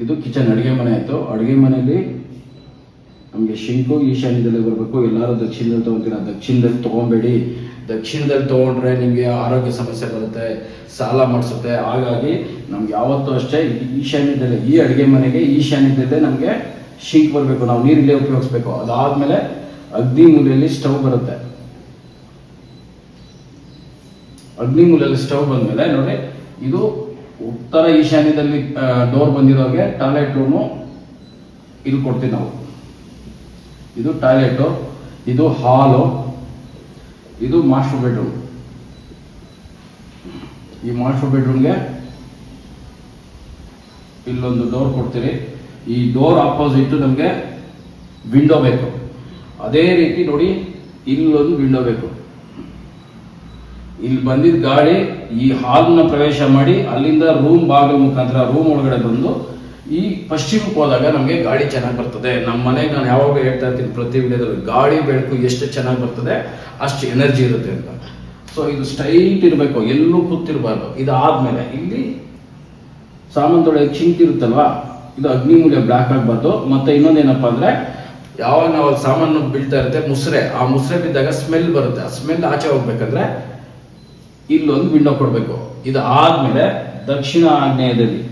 ಇದು ಕಿಚನ್ ಅಡುಗೆ ಮನೆ ಆಯಿತು. ಅಡುಗೆ ಮನೆಯಲ್ಲಿ ನಮಗೆ ಶಿಂಕು, ಈಶಾನ್ಯದಲ್ಲಿ ಬರಬೇಕು. ಎಲ್ಲರೂ ದಕ್ಷಿಣದಲ್ಲಿ ತೊಗೊತೀರ, ದಕ್ಷಿಣದಲ್ಲಿ ತೊಗೊಬೇಡಿ. ದಕ್ಷಿಣದಲ್ಲಿ ತೊಗೊಂಡ್ರೆ ನಿಮಗೆ ಆರೋಗ್ಯ ಸಮಸ್ಯೆ ಬರುತ್ತೆ, ಸಾಲ ಮಾಡಿಸುತ್ತೆ. ಹಾಗಾಗಿ ನಮ್ಗೆ ಯಾವತ್ತೂ ಅಷ್ಟೇ ಈಶಾನ್ಯದಲ್ಲೇ, ಈ ಅಡುಗೆ ಮನೆಗೆ ಈಶಾನ್ಯದಲ್ಲೇ ನಮಗೆ ಶಿಂಕ್ ಬರಬೇಕು, ನಾವು ನೀರಿಲ್ಲೇ ಉಪಯೋಗಿಸ್ಬೇಕು. ಅದಾದಮೇಲೆ ಅಗ್ನಿ ಮೂಲೆಯಲ್ಲಿ ಸ್ಟವ್ ಬರುತ್ತೆ. ಅಗ್ನಿ ಮೂಲೆಯಲ್ಲಿ ಸ್ಟವ್ ಬಂದಮೇಲೆ ನೋಡಿ, ಇದು ಉತ್ತರ ಈಶಾನ್ಯದಲ್ಲಿ ಡೋರ್ ಬಂದಿರೋರಿಗೆ ಟಾಯ್ಲೆಟ್ ರೂಮು ಇದು ಕೊಡ್ತೀವಿ ನಾವು. ಇದು ಟಾಯ್ಲೆಟು ಇದು ಹಾಲು, ಇದು ಮಾಸ್ಟರ್ ಬೆಡ್ರೂಮ್. ಈ ಮಾಸ್ಟರ್ ಬೆಡ್ರೂಮ್ಗೆ ಇಲ್ಲೊಂದು ಡೋರ್ ಕೊಡ್ತೀರಿ. ಈ ಡೋರ್ ಆಪೋಸಿಟ್ ನಮಗೆ ವಿಂಡೋ ಬೇಕು. ಅದೇ ರೀತಿ ನೋಡಿ, ಇಲ್ಲೊಂದು ವಿಂಡೋ ಬೇಕು. ಇಲ್ಲಿ ಬಂದಿದ್ದ ಗಾಳಿ ಈ ಹಾಲ್ನ ಪ್ರವೇಶ ಮಾಡಿ, ಅಲ್ಲಿಂದ ರೂಮ್ ಬಾಗಿಲು ಮುಖಾಂತರ ರೂಮ್ ಒಳಗಡೆ ಬಂದು ಈ ಪಶ್ಚಿಮಕ್ಕೆ ಹೋದಾಗ ನಮಗೆ ಗಾಳಿ ಚೆನ್ನಾಗಿ ಬರ್ತದೆ. ನಮ್ಮ ಮನೆಗೆ ನಾನು ಯಾವಾಗ ಹೇಳ್ತಾ ಇರ್ತೀನಿ ಪ್ರತಿ ವಿಡಿಯೋದಲ್ಲಿ, ಗಾಳಿ, ಬೆಳಕು ಎಷ್ಟು ಚೆನ್ನಾಗಿ ಬರ್ತದೆ, ಅಷ್ಟು ಎನರ್ಜಿ ಇರುತ್ತೆ ಅಂತ. ಸೊ ಇದು ಸ್ಟ್ರೈಟ್ ಇರಬೇಕು, ಎಲ್ಲೂ ಕೂತಿರಬಾರ್ದು. ಇದಾದ್ಮೇಲೆ ಇಲ್ಲಿ ಸಾಮಾನು ತೊಳೆಯೋಕೆ ಇರುತ್ತಲ್ವಾ? ಇದು ಅಗ್ನಿಮೂಲ್ಯ ಬ್ಲಾಕ್ ಆಗಬಾರ್ದು. ಮತ್ತೆ ಇನ್ನೊಂದೇನಪ್ಪ ಅಂದ್ರೆ, ಯಾವಾಗ ನಾವು ಸಾಮಾನು ಬೀಳ್ತಾ ಇರುತ್ತೆ ಮುಸ್ರೆ. ಆ ಮುಸ್ರೆ ಬಿದ್ದಾಗ ಸ್ಮೆಲ್ ಬರುತ್ತೆ. ಆ ಸ್ಮೆಲ್ ಆಚೆ ಹೋಗ್ಬೇಕಂದ್ರೆ ಇಲ್ಲೊಂದು ವಿಂಡೋ ಕೊಡಬೇಕು. ಇದು ಆದ್ಮೇಲೆ ದಕ್ಷಿಣ ಆಗ್ನೇಯದಲ್ಲಿ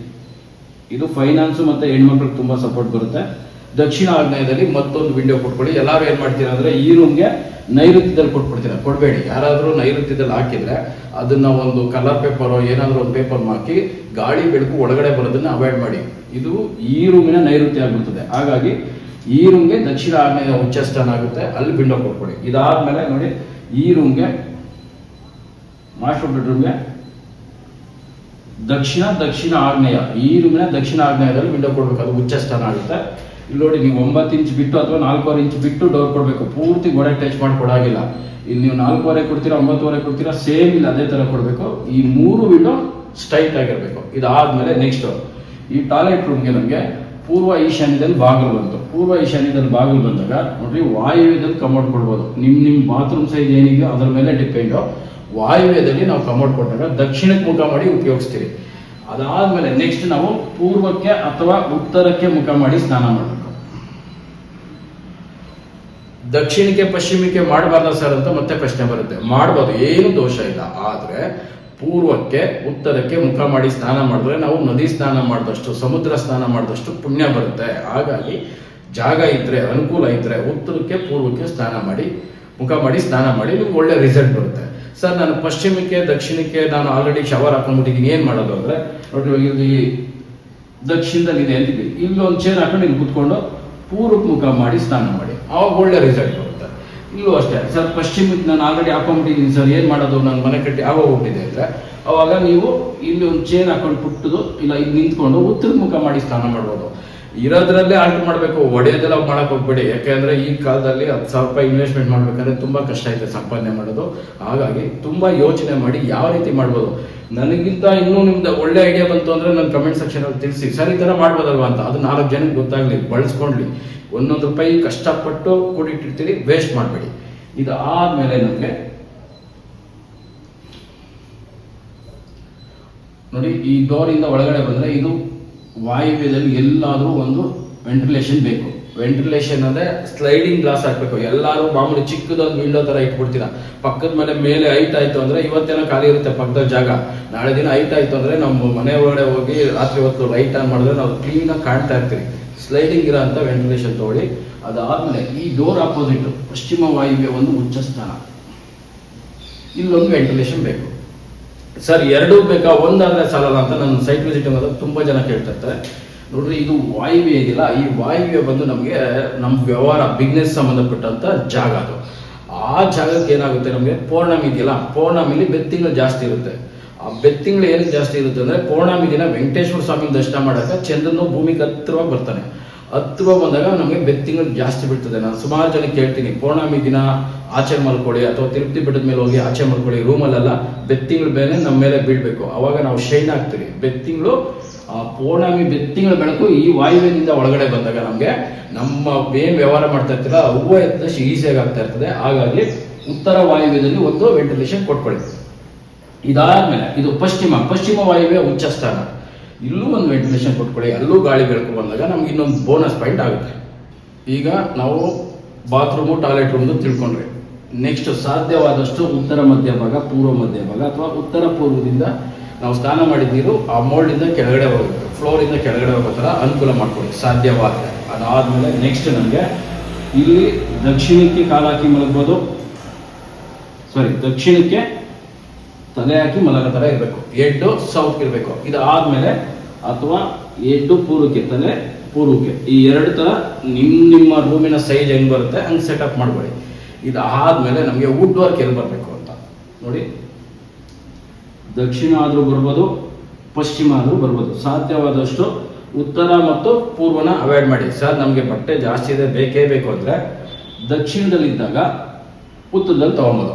ಇದು ಫೈನಾನ್ಸು ಮತ್ತೆ ಹೆಣ್ಮಕ್ಳಿಗೆ ತುಂಬಾ ಸಪೋರ್ಟ್ ಬರುತ್ತೆ. ದಕ್ಷಿಣ ಆಗ್ನೇಯದಲ್ಲಿ ಮತ್ತೊಂದು ವಿಂಡೋ ಕೊಟ್ಕೊಳ್ಳಿ. ಎಲ್ಲರೂ ಏನು ಮಾಡ್ತೀರಾ ಅಂದ್ರೆ ಈ ರೂಮ್ಗೆ ನೈಋತ್ಯದಲ್ಲಿ ಕೊಟ್ಬಿಡ್ತೀರಾ. ಕೊಡಬೇಡಿ. ಯಾರಾದರೂ ನೈಋತ್ಯದಲ್ಲಿ ಹಾಕಿದ್ರೆ ಅದನ್ನ ಒಂದು ಕಲರ್ ಪೇಪರ್ ಏನಾದರೂ ಒಂದು ಪೇಪರ್ ಹಾಕಿ ಗಾಳಿ, ಬೆಳಕು ಒಳಗಡೆ ಬರೋದನ್ನ ಅವಾಯ್ಡ್ ಮಾಡಿ. ಇದು ಈ ರೂಮಿನ ನೈಋತ್ಯ ಆಗಿರ್ತದೆ ಹಾಗಾಗಿ ಈ ರೂಮ್ಗೆ ದಕ್ಷಿಣ ಆಗ್ನೇಯ ಉಚ್ಚಸ್ಥಾನ ಆಗುತ್ತೆ. ಅಲ್ಲಿ ವಿಂಡೋ ಕೊಟ್ಕೊಳ್ಳಿ. ಇದಾದಮೇಲೆ ನೋಡಿ, ಈ ರೂಮ್ಗೆ ಮಾಸ್ಟರ್ ಬೆಡ್ರೂಮ್ಗೆ ದಕ್ಷಿಣ ದಕ್ಷಿಣ ಆಗ್ನೇಯ ಈ ರೂಮಿನ ದಕ್ಷಿಣ ಆಗ್ನೇಯದಲ್ಲಿ ವಿಂಡೋ ಕೊಡ್ಬೇಕು. ಅದು ಉಚ್ಚಸ್ಥಾನ ಆಗುತ್ತೆ. ಇಲ್ಲಿ ನೋಡಿ, ನೀವು ಒಂಬತ್ತು ಇಂಚ್ ಬಿಟ್ಟು ಅಥವಾ ನಾಲ್ಕೂವರೆ ಇಂಚ್ ಬಿಟ್ಟು ಡೋರ್ ಕೊಡಬೇಕು. ಪೂರ್ತಿ ಗೋಡೆ ಟಚ್ ಮಾಡಿ ಕೊಡಾಗಿಲ್ಲ. ಇಲ್ಲಿ ನೀವು ನಾಲ್ಕೂವರೆ ಕೊಡ್ತೀರಾ, ಒಂಬತ್ತುವರೆ ಕೊಡ್ತೀರಾ ಸೇಮ್ ಇಲ್ಲ, ಅದೇ ಥರ ಕೊಡಬೇಕು. ಈ ಮೂರು ವಿಂಡೋ ಸ್ಟ್ರೈಟ್ ಆಗಿರಬೇಕು. ಇದಾದಮೇಲೆ ನೆಕ್ಸ್ಟ್ ಈ ಟಾಯ್ಲೆಟ್ ರೂಮ್ಗೆ ನಮಗೆ ಪೂರ್ವ ಈಶಾನ್ಯದಲ್ಲಿ ಬಾಗಿಲು ಬಂತು. ಪೂರ್ವ ಈಶಾನ್ಯದಲ್ಲಿ ಬಾಗಿಲು ಬಂದಾಗ ನೋಡ್ರಿ, ವಾಯುವ್ಯದಲ್ಲಿ ಕಮೋಡ್ ಕೊಡ್ಬೋದು. ನಿಮ್ಮ ನಿಮ್ಮ ಬಾತ್ರೂಮ್ ಸೈಜ್ ಏನಿದೆಯೋ ಅದರ ಮೇಲೆ ಡಿಪೆಂಡು ವಾಯುವ್ಯದಲ್ಲಿ ನಾವು ಕಮೋಡ್ ಕೊಟ್ಟಾಗ ದಕ್ಷಿಣಕ್ಕೆ ಮುಖ ಮಾಡಿ ಉಪಯೋಗಿಸ್ತೀವಿ ಅದಾದಮೇಲೆ ನೆಕ್ಸ್ಟ್ ನಾವು ಪೂರ್ವಕ್ಕೆ ಅಥವಾ ಉತ್ತರಕ್ಕೆ ಮುಖ ಮಾಡಿ ಸ್ನಾನ ಮಾಡಬೇಕು. ದಕ್ಷಿಣಕ್ಕೆ ಪಶ್ಚಿಮಕ್ಕೆ ಮಾಡಬಾರ್ದ ಸರ್ ಅಂತ ಮತ್ತೆ ಪ್ರಶ್ನೆ ಬರುತ್ತೆ. ಮಾಡ್ಬೋದು, ಏನು ದೋಷ ಇಲ್ಲ. ಆದ್ರೆ ಪೂರ್ವಕ್ಕೆ, ಉತ್ತರಕ್ಕೆ ಮುಖ ಮಾಡಿ ಸ್ನಾನ ಮಾಡಿದ್ರೆ ನಾವು ನದಿ ಸ್ನಾನ ಮಾಡಿದಷ್ಟು, ಸಮುದ್ರ ಸ್ನಾನ ಮಾಡಿದಷ್ಟು ಪುಣ್ಯ ಬರುತ್ತೆ. ಹಾಗಾಗಿ ಜಾಗ ಇದ್ರೆ, ಅನುಕೂಲ ಇದ್ರೆ ಉತ್ತರಕ್ಕೆ, ಪೂರ್ವಕ್ಕೆ ಸ್ನಾನ ಮಾಡಿ, ಮುಖ ಮಾಡಿ ಸ್ನಾನ ಮಾಡಿ ನಿಮ್ಗೆ ಒಳ್ಳೆ ರಿಸಲ್ಟ್ ಬರುತ್ತೆ. ಸರ್, ನಾನು ಪಶ್ಚಿಮಕ್ಕೆ, ದಕ್ಷಿಣಕ್ಕೆ ನಾನು ಆಲ್ರೆಡಿ ಶವರ್ ಹಾಕೊಂಡ್ಬಿಟ್ಟಿದ್ದೀನಿ. ಏನ್ ಮಾಡೋದು ಅಂದ್ರೆ, ನೋಡಿ ಇಲ್ಲಿ ದಕ್ಷಿಣದಲ್ಲಿ ಇದೆ ಇಲ್ಲಿ ಇಲ್ಲೊಂದು ಚೇರ್ ಹಾಕೊಂಡು ಇಲ್ಲಿ ಕುತ್ಕೊಂಡು ಪೂರ್ವಕ್ಕೆ ಮುಖ ಮಾಡಿ ಸ್ನಾನ ಮಾಡಿ. ಅವಾಗ ಒಳ್ಳೆ ರಿಸಲ್ಟ್ ಬರುತ್ತೆ. ಇಲ್ಲೂ ಅಷ್ಟೇ, ಸರ್, ಪಶ್ಚಿಮಕ್ಕೆ ನಾನು ಆಲ್ರೆಡಿ ಹಾಕೊಂಡ್ಬಿಟ್ಟಿದ್ದೀನಿ ಸರ್, ಏನು ಮಾಡೋದು? ನಾನು ಮನೆ ಕಟ್ಟಿ ಆಗೋಗ್ಬಿಟ್ಟಿದೆ ಅಂದ್ರೆ, ಅವಾಗ ನೀವು ಇಲ್ಲಿ ಒಂದು ಚೇನ್ ಹಾಕೊಂಡು ಪುಟ್ಟದು, ಇಲ್ಲ ಇಲ್ಲಿ ನಿಂತ್ಕೊಂಡು ಉತ್ತರ ಮುಖ ಮಾಡಿ ಸ್ನಾನ ಮಾಡ್ಬೋದು. ಇರೋದ್ರಲ್ಲೇ ಆಲ್ಟ್ ಮಾಡಬೇಕು, ಒಡೆಯೋದೆಲ್ಲ ಮಾಡಕ್ ಹೋಗ್ಬೇಡಿ. ಯಾಕೆಂದ್ರೆ ಈ ಕಾಲದಲ್ಲಿ ಹತ್ತು ಸಾವಿರ ರೂಪಾಯಿ ಇನ್ವೆಸ್ಟ್ಮೆಂಟ್ ಮಾಡಬೇಕಂದ್ರೆ ತುಂಬಾ ಕಷ್ಟ ಇದೆ ಸಂಪಾದನೆ ಮಾಡೋದು. ಹಾಗಾಗಿ ತುಂಬಾ ಯೋಚನೆ ಮಾಡಿ ಯಾವ ರೀತಿ ಮಾಡ್ಬೋದು. ನನಗಿಂತ ಇನ್ನೂ ನಿಮ್ದು ಒಳ್ಳೆ ಐಡಿಯಾ ಬಂತು ಅಂದ್ರೆ ನನ್ನ ಕಮೆಂಟ್ ಸೆಕ್ಷನ್ ಅಲ್ಲಿ ತಿಳಿಸಿ. ಸರ್, ಈ ತರ ಮಾಡ್ಬೋದಲ್ವಾ ಅಂತ. ಅದು ನಾಲ್ಕು ಜನಕ್ಕೆ ಗೊತ್ತಾಗ್ಲಿ, ಬಳಸ್ಕೊಂಡ್ಲಿ. ಒಂದೊಂದು ರೂಪಾಯಿ ಕಷ್ಟಪಟ್ಟು ಕೂಡಿಟ್ಟಿರ್ತೀರಿ ವೇಸ್ಟ್ ಮಾಡಬೇಡಿ. ಇದು ಆದ್ಮೇಲೆ ನಮಗೆ ನೋಡಿ, ಈ ಡೋರ್ ಇಂದ ಒಳಗಡೆ ಬಂದ್ರೆ ಇದು ವಾಯುವ್ಯದಲ್ಲಿ ಎಲ್ಲಾದ್ರೂ ಒಂದು ವೆಂಟಿಲೇಷನ್ ಬೇಕು. ವೆಂಟಿಲೇಷನ್ ಅಂದ್ರೆ ಸ್ಲೈಡಿಂಗ್ ಗ್ಲಾಸ್ ಹಾಕ್ಬೇಕು. ಎಲ್ಲರೂ ಮಾಮೂಲಿ ಚಿಕ್ಕದೊಂದು ವಿಂಡೋ ತರ ಇಟ್ಬಿಡ್ತೀರಾ. ಪಕ್ಕದ ಮನೆ ಮೇಲೆ ಹೈಟ್ ಆಯ್ತು ಅಂದ್ರೆ ಇವತ್ತೇನೋ ಖಾಲಿ ಇರುತ್ತೆ ಪಕ್ಕದ ಜಾಗ. ನಾಳೆ ದಿನ ಹೈಟ್ ಆಯ್ತು ಅಂದ್ರೆ ನಮ್ಮ ಮನೆ ಒಳಗಡೆ ಹೋಗಿ ರಾತ್ರಿ ಹೊತ್ತು ಲೈಟ್ ಆನ್ ಮಾಡಿದ್ರೆ ನಾವು ಕ್ಲೀನ್ ಆಗಿ ಕಾಣ್ತಾ ಇರ್ತೀವಿ. ಸ್ಲೈಡಿಂಗ್ ಇರೋ ಅಂತ ವೆಂಟಿಲೇಷನ್ ತಗೊಳ್ಳಿ. ಅದಾದ್ಮೇಲೆ ಈ ಡೋರ್ ಆಪೋಸಿಟ್ ಪಶ್ಚಿಮ ವಾಯುವ್ಯ ಒಂದು ಉಚ್ಚ ಸ್ಥಾನ. ಇಲ್ಲೊಂದು ವೆಂಟಿಲೇಷನ್ ಬೇಕು. ಸರ್ ಎರಡೂ ಬೇಕಾ? ಒಂದಾದ್ರೆ ಸಾಲಲ್ಲ ಅಂತ ನನ್ನ ಸೈಟ್ ವಿಸಿಟ್ ಅನ್ನೋದು ತುಂಬಾ ಜನ ಕೇಳ್ತಾ ಇರ್ತಾರೆ. ನೋಡ್ರಿ, ಇದು ವಾಯುವ್ಯ ಇದೆಯಲ್ಲ, ಈ ವಾಯುವ್ಯ ಬಂದು ನಮಗೆ ನಮ್ಮ ವ್ಯವಹಾರ ಬಿಸ್ನೆಸ್ ಸಂಬಂಧಪಟ್ಟಂತ ಜಾಗ ಅದು. ಆ ಜಾಗಕ್ಕೆ ಏನಾಗುತ್ತೆ ನಮಗೆ? ಪೌರ್ಣಮಿ ಇದೆಯಲ್ಲ, ಪೌರ್ಣಮಿಲಿ ಬೆತ್ತಿಂಗಳು ಜಾಸ್ತಿ ಇರುತ್ತೆ. ಆ ಬೆತ್ತಿಂಗಳು ಏನಕ್ಕೆ ಜಾಸ್ತಿ ಇರುತ್ತೆ ಅಂದ್ರೆ, ಪೌರ್ಣಮಿ ದಿನ ವೆಂಕಟೇಶ್ವರ ಸ್ವಾಮಿ ದರ್ಶನ ಮಾಡೋಕೆ ಚಂದ್ರನು ಭೂಮಿಗೆ ಹತ್ತಿರವಾಗಿ ಬರ್ತಾನೆ. ಹತ್ತಿರವಾಗಿ ಬಂದಾಗ ನಮಗೆ ಬೆತ್ತಿಂಗಳು ಜಾಸ್ತಿ ಬೀಳ್ತದೆ. ನಾನು ಸುಮಾರು ಜನ ಕೇಳ್ತೀನಿ, ಪೌರ್ಣಮಿ ದಿನ ಆಚೆ ಮಲ್ಕೊಳ್ಳಿ ಅಥವಾ ತಿರುಪ್ತಿ ಬೆಟ್ಟದ ಮೇಲೆ ಹೋಗಿ ಆಚೆ ಮಲ್ಕೊಳ್ಳಿ ರೂಮಲ್ಲೆಲ್ಲ ಬೆತ್ತಿಂಗಳ ಮೇಲೆ ನಮ್ಮ ಮೇಲೆ ಬೀಳ್ಬೇಕು. ಅವಾಗ ನಾವು ಶೈನ್ ಆಗ್ತೀವಿ. ಬೆತ್ತಿಂಗಳು ಆ ಪೌರ್ಣಮಿ ಬೆತ್ತಿಂಗಳ ಬೆಳಕು ಈ ವಾಯುವಿನಿಂದ ಒಳಗಡೆ ಬಂದಾಗ ನಮಗೆ ನಮ್ಮ ಏನ್ ವ್ಯವಹಾರ ಮಾಡ್ತಾ ಇರ್ತೀರ ಹೂವು ಎತ್ತಷ್ಟು ಈಸಿಯಾಗಿ ಆಗ್ತಾ ಇರ್ತದೆ. ಹಾಗಾಗಿ ಉತ್ತರ ವಾಯುವ್ಯದಲ್ಲಿ ಒಂದು ವೆಂಟಿಲೇಷನ್ ಕೊಟ್ಕೊಳ್ಳಿ. ಇದಾದ್ಮೇಲೆ ಇದು ಪಶ್ಚಿಮ ಪಶ್ಚಿಮ ವಾಯುವ್ಯ ಉಚ್ಚ ಸ್ಥಾನ ಇಲ್ಲೂ ಒಂದು ವೆಂಟಿಲೇಷನ್ ಕೊಟ್ಕೊಳ್ಳಿ, ಅಲ್ಲೂ ಗಾಳಿ ಬೆಳಕು ಬಂದಾಗ ನಮ್ಗೆ ಇನ್ನೊಂದು ಬೋನಸ್ ಪಾಯಿಂಟ್ ಆಗುತ್ತೆ. ಈಗ ನಾವು ಬಾತ್ರೂಮು ಟಾಯ್ಲೆಟ್ ರೂಮ್ದು ತಿಳ್ಕೊಂಡ್ರೆ ನೆಕ್ಸ್ಟ್ ಸಾಧ್ಯವಾದಷ್ಟು ಉತ್ತರ ಮಧ್ಯ ಭಾಗ, ಪೂರ್ವ ಮಧ್ಯ ಭಾಗ ಅಥವಾ ಉತ್ತರ ಪೂರ್ವದಿಂದ ನಾವು ಸ್ನಾನ ಮಾಡಿದ ನೀರು ಆ ಮೋಲ್ಡಿಂದ ಕೆಳಗಡೆ ಹೋಗುತ್ತೆ ಫ್ಲೋರಿಂದ ಕೆಳಗಡೆ ಹೋಗೋ ಥರ ಅನುಕೂಲ ಮಾಡ್ಕೊಳ್ಳಿ, ಸಾಧ್ಯವಾದರೆ. ಅದಾದಮೇಲೆ ನೆಕ್ಸ್ಟ್ ನನಗೆ ಇಲ್ಲಿ ದಕ್ಷಿಣಕ್ಕೆ ಕಾಲಾಕಿ ಮಲಗ್ಬೋದು. ಸಾರಿ ದಕ್ಷಿಣಕ್ಕೆ ತಲೆ ಹಾಕಿ ಮಲಗೋ ಥರ ಇರಬೇಕು. ಎಡ್ಡು ಸೌತ್ ಇರಬೇಕು. ಇದು ಆದಮೇಲೆ ಅಥವಾ ಎಡ್ಡು ಪೂರ್ವಕ್ಕೆ, ತಲೆ ಪೂರ್ವಕ್ಕೆ. ಈ ಎರಡು ಥರ ನಿಮ್ಮ ನಿಮ್ಮ ರೂಮಿನ ಸೈಜ್ ಹೆಂಗೆ ಬರುತ್ತೆ ಹಂಗೆ ಸೆಟಪ್ ಮಾಡ್ಕೊಳ್ಳಿ. ಇದು ಆದಮೇಲೆ ನಮಗೆ ವುಡ್ ವರ್ಕ್ ಎಲ್ಲಿ ಬರಬೇಕು ಅಂತ. ನೋಡಿ. ದಕ್ಷಿಣ ಆದರೂ ಬರ್ಬೋದು, ಪಶ್ಚಿಮ ಆದರೂ ಬರ್ಬೋದು. ಸಾಧ್ಯವಾದಷ್ಟು ಉತ್ತರ ಮತ್ತು ಪೂರ್ವನ ಅವಾಯ್ಡ್ ಮಾಡಿ. ಸರ್, ನಮಗೆ ಬಟ್ಟೆ ಜಾಸ್ತಿ ಇದೆ, ಬೇಕೇ ಬೇಕು ಅಂದರೆ ದಕ್ಷಿಣದಲ್ಲಿದ್ದಾಗ ಉತ್ತರದಲ್ಲಿ ತಗೊಂಬೋದು.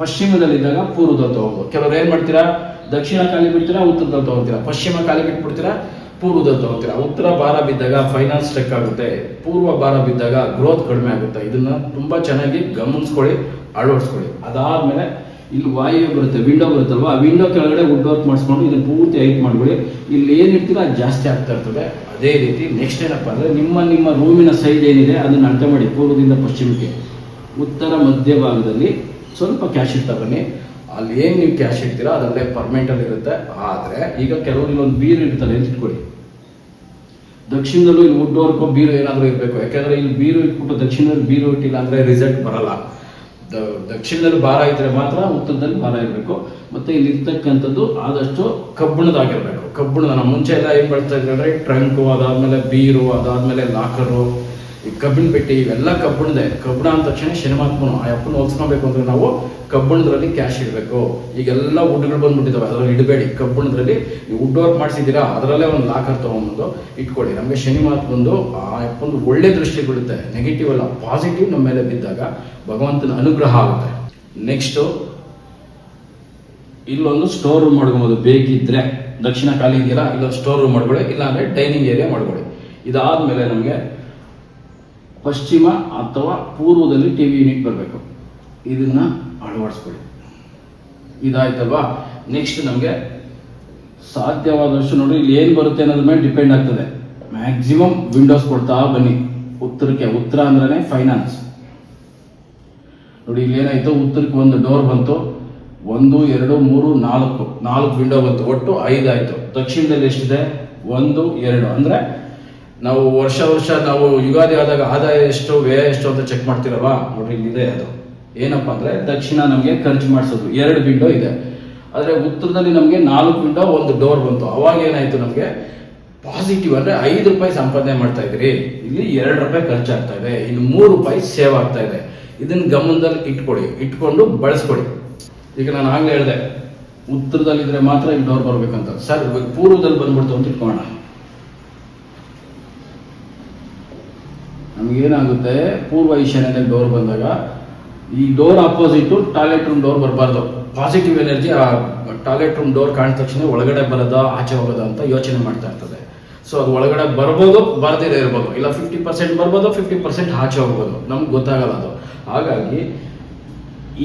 ಪಶ್ಚಿಮದಲ್ಲಿದ್ದಾಗ ಪೂರ್ವದಲ್ಲಿ ತಗೋಬೋದು ಕೆಲವರು ಏನ್ ಮಾಡ್ತೀರಾ? ದಕ್ಷಿಣ ಖಾಲಿ ಬಿಡ್ತೀರಾ ಉತ್ತರದಲ್ಲಿ ತಗೋತೀರಾ ಪಶ್ಚಿಮ ಖಾಲಿ ಬಿಟ್ಬಿಡ್ತೀರಾ ಪೂರ್ವದಲ್ಲಿ ತಗೋತೀರಾ ಉತ್ತರ ಭಾರ ಬಿದ್ದಾಗ ಫೈನಾನ್ಸ್ ಸ್ಟ್ರೆಕ್ ಆಗುತ್ತೆ. ಪೂರ್ವ ಭಾರ ಬಿದ್ದಾಗ ಗ್ರೋತ್ ಕಡಿಮೆ ಆಗುತ್ತೆ. ಇದನ್ನ ತುಂಬಾ ಚೆನ್ನಾಗಿ ಗಮನಿಸ್ಕೊಳ್ಳಿ, ಅಳವಡಿಸ್ಕೊಳ್ಳಿ. ಅದಾದ್ಮೇಲೆ ಇಲ್ಲಿ ವಾಯು ಬರುತ್ತೆ, ವಿಂಡೋ ಬರುತ್ತಲ್ವಾ? ಆ ವಿಂಡೋ ಕೆಳಗಡೆ ವುಡ್ ವರ್ಕ್ ಮಾಡಿಸ್ಕೊಂಡು ಇದನ್ನ ಪೂರ್ತಿ ಹೈಟ್ ಮಾಡ್ಕೊಳ್ಳಿ. ಇಲ್ಲಿ ಏನು ಇರ್ತೀರೋ? ಅದು ಜಾಸ್ತಿ ಆಗ್ತಾ ಇರ್ತದೆ. ಅದೇ ರೀತಿ ನೆಕ್ಸ್ಟ್ ಏನಪ್ಪ ಅಂದ್ರೆ ನಿಮ್ಮ ನಿಮ್ಮ ರೂಮಿನ ಸೈಜ್ ಏನಿದೆ, ಅದನ್ನ ಅರ್ಥ ಮಾಡಿ, ಪೂರ್ವದಿಂದ ಪಶ್ಚಿಮಕ್ಕೆ. ಉತ್ತರ ಮಧ್ಯ ಭಾಗದಲ್ಲಿ ಸ್ವಲ್ಪ ಕ್ಯಾಶ್ ಇಟ್ಟು ಬನ್ನಿ. ಅಲ್ಲಿ ಏನು ನೀವು ಕ್ಯಾಶ್ ಇಡ್ತೀರಾ, ಅದರಲ್ಲೇ ಪರ್ಮನೆಂಟ್ ಅಲ್ಲಿ ಇರುತ್ತೆ. ಆದ್ರೆ ಈಗ ಕೆಲವರು ಇಲ್ಲೊಂದು ಬೀರು ಇರ್ತಾರೆ ಅಂತ ಇಟ್ಕೊಳ್ಳಿ. ದಕ್ಷಿಣದಲ್ಲೂ ಇಲ್ಲಿ ವುಡ್ ವರ್ಕು ಬೀರು ಏನಾದರೂ ಇರಬೇಕು. ಯಾಕಂದ್ರೆ ಇಲ್ಲಿ ಬೀರು ಇಟ್ಬಿಟ್ಟು ದಕ್ಷಿಣದಲ್ಲಿ ಬೀರು ಇಟ್ಟಿಲ್ಲ ಅಂದ್ರೆ ರಿಸಲ್ಟ್ ಬರಲ್ಲ. ದಕ್ಷಿಣದಲ್ಲಿ ಭಾರ ಇದ್ದರೆ ಮಾತ್ರ ಉತ್ತರದಲ್ಲಿ ಭಾರ ಇರಬೇಕು. ಮತ್ತೆ ಇಲ್ಲಿ ಇರ್ತಕ್ಕಂಥದ್ದು ಆದಷ್ಟು ಕಬ್ಬಿಣದಾಗಿರಬೇಕು. ಕಬ್ಬಿಣದ, ನಮ್ಮ ಮುಂಚೆ ಎಲ್ಲ ಏನ್ ಬಳಸ್ತಾ ಇದ್ರೆ ಟ್ರಂಕು ಅದಾದಮೇಲೆ ಬೀರು, ಅದಾದಮೇಲೆ ಲಾಕರು ಈ ಕಬ್ಬಿಣ ಪೆಟ್ಟಿ, ಇವೆಲ್ಲ ಕಬ್ಬಿಣದೆ. ಕಬ್ಬಿಣ ಅಂದ ತಕ್ಷಣ ಶನಿಮಾತ್ಮನು, ಆ ಅಪ್ಪನ ಹೊಲ್ಸ್ಕೊಬೇಕು ಅಂದ್ರೆ ನಾವು ಕಬ್ಬಿಣದ್ರಲ್ಲಿ ಕ್ಯಾಶ್ ಇಡಬೇಕು. ಈಗೆಲ್ಲ ವುಡ್ಗಳು ಬಂದ್ಬಿಟ್ಟಿದ್ದಾವೆ ಅದರಲ್ಲಿ ಇಡಬೇಡಿ. ಕಬ್ಬಿಣದ್ರಲ್ಲಿ ನೀವು ವುಡ್ ವರ್ಕ್ ಮಾಡಿಸಿದ್ದೀರಾ, ಅದರಲ್ಲೇ ಒಂದು ಲಾಕರ್ ತೊಗೊಂಬಂದು ಇಟ್ಕೊಳ್ಳಿ. ನಮಗೆ ಶನಿಮಾತ್ಮಂದು, ಆ ಅಪ್ಪಂದು ಒಳ್ಳೆ ದೃಷ್ಟಿ ಬೀಳುತ್ತೆ ನೆಗೆಟಿವ್ ಅಲ್ಲ ಪಾಸಿಟಿವ್ ನಮ್ಮ ಮೇಲೆ ಬಿದ್ದಾಗ ಭಗವಂತನ ಅನುಗ್ರಹ ಆಗುತ್ತೆ. ನೆಕ್ಸ್ಟು ಇಲ್ಲೊಂದು ಸ್ಟೋರ್ ರೂಮ್ ಮಾಡ್ಕೊಬೋದು. ಬೇಕಿದ್ರೆ ದಕ್ಷಿಣ ಖಾಲಿ ಇದೆಯಲ್ಲ, ಇಲ್ಲೊಂದು ಸ್ಟೋರ್ ರೂಮ್ ಮಾಡ್ಕೊಳ್ಳಿ, ಇಲ್ಲಾಂದ್ರೆ ಡೈನಿಂಗ್ ಏರಿಯಾ ಮಾಡ್ಕೊಳ್ಳಿ. ಇದಾದ್ಮೇಲೆ ನಮಗೆ ಪಶ್ಚಿಮ ಅಥವಾ ಪೂರ್ವದಲ್ಲಿ ಟಿ ವಿ ಯೂನಿಟ್ ಬರಬೇಕು. ಇದನ್ನ ಅಳವಡಿಸ್ಕೊಳ್ಳಿ. ಇದಾಯ್ತಲ್ವಾ? ನೆಕ್ಸ್ಟ್ ನಮಗೆ ಸಾಧ್ಯವಾದಷ್ಟು ನೋಡಿ ಇಲ್ಲಿ ಏನು ಬರುತ್ತೆ ಅನ್ನೋದ್ರ ಮೇಲೆ ಡಿಪೆಂಡ್ ಆಗ್ತದೆ. ಮ್ಯಾಕ್ಸಿಮಮ್ ವಿಂಡೋಸ್ ಕೊಡ್ತಾ ಬನ್ನಿ. ಉತ್ತರಕ್ಕೆ, ಉತ್ತರ ಅಂದ್ರೆ ಫೈನಾನ್ಸ್ ನೋಡಿ ಇಲ್ಲಿ ಏನಾಯ್ತು? ಉತ್ತರಕ್ಕೆ ಒಂದು ಡೋರ್ ಬಂತು. ಒಂದು, ಎರಡು, ಮೂರು, ನಾಲ್ಕು. ನಾಲ್ಕು ವಿಂಡೋ ಬಂತು. ಒಟ್ಟು ಐದು ಆಯ್ತು ದಕ್ಷಿಣದಲ್ಲಿ ಎಷ್ಟಿದೆ? ಒಂದು, ಎರಡು. ಅಂದ್ರೆ ನಾವು ವರ್ಷ ವರ್ಷ ನಾವು ಯುಗಾದಿ ಆದಾಗ ಆದಾಯ ಎಷ್ಟು, ವ್ಯಯ ಎಷ್ಟು ಅಂತ ಚೆಕ್ ಮಾಡ್ತಿರವಾ ನೋಡ್ರಿ, ಇಲ್ಲಿದೆ ಅದು. ಏನಪ್ಪ ಅಂದ್ರೆ ದಕ್ಷಿಣ ನಮಗೆ ಖರ್ಚು ಮಾಡಿಸೋದು. ಎರಡು ವಿಂಡೋ ಇದೆ. ಆದರೆ ಉತ್ತರದಲ್ಲಿ ನಮಗೆ ನಾಲ್ಕು ವಿಂಡೋ, ಒಂದು ಡೋರ್ ಬಂತು. ಅವಾಗ ಏನಾಯ್ತು ನಮಗೆ? ಪಾಸಿಟಿವ್ ಅಂದ್ರೆ ಐದು ರೂಪಾಯಿ ಸಂಪಾದನೆ ಮಾಡ್ತಾ ಇದ್ರಿ. ಇಲ್ಲಿ ಎರಡು ರೂಪಾಯಿ ಖರ್ಚಾಗ್ತಾ ಇದೆ. ಇನ್ನು ಮೂರು ರೂಪಾಯಿ ಸೇವ್ ಆಗ್ತಾ ಇದೆ. ಇದನ್ನ ಗಮನದಲ್ಲಿ ಇಟ್ಕೊಡಿ ಇಟ್ಕೊಂಡು ಬಳಸ್ಕೊಡಿ ಈಗ ನಾನು ಆಗ್ಲೇ ಹೇಳಿದೆ, ಉತ್ತರದಲ್ಲಿದ್ರೆ ಮಾತ್ರ ಇಲ್ಲಿ ಡೋರ್ ಬರ್ಬೇಕಂತ. ಸರ್ ಪೂರ್ವದಲ್ಲಿ ಬಂದ್ಬಿಡ್ತು ಅಂತ ಇಟ್ಕೊಳ್ಳೋಣ. ನಮಗೇನಾಗುತ್ತೆ, ಪೂರ್ವ ಈಶಾನ್ಯದಲ್ಲಿ ಡೋರ್ ಬಂದಾಗ, ಈ door opposite toilet room door ಬರಬಾರ್ದು. ಪಾಸಿಟಿವ್ ಎನರ್ಜಿ ಆ ಟಾಯ್ಲೆಟ್ ರೂಮ್ ಡೋರ್ ಕಾಣಿದ ತಕ್ಷಣ ಒಳಗಡೆ ಬರೋದ, ಆಚೆ ಹೋಗೋದ ಅಂತ ಯೋಚನೆ ಮಾಡ್ತಾ ಇರ್ತದೆ. ಸೊ ಅದು ಒಳಗಡೆ ಬರ್ಬೋದು ಬರ್ದಿದೆ ಇರ್ಬೋದು. ಇಲ್ಲ ಫಿಫ್ಟಿ ಪರ್ಸೆಂಟ್ ಬರ್ಬೋದು ಫಿಫ್ಟಿ ಪರ್ಸೆಂಟ್ ಆಚೆ ಹೋಗ್ಬೋದು. ನಮ್ಗೆ ಗೊತ್ತಾಗಲ್ಲ ಅದು. ಹಾಗಾಗಿ,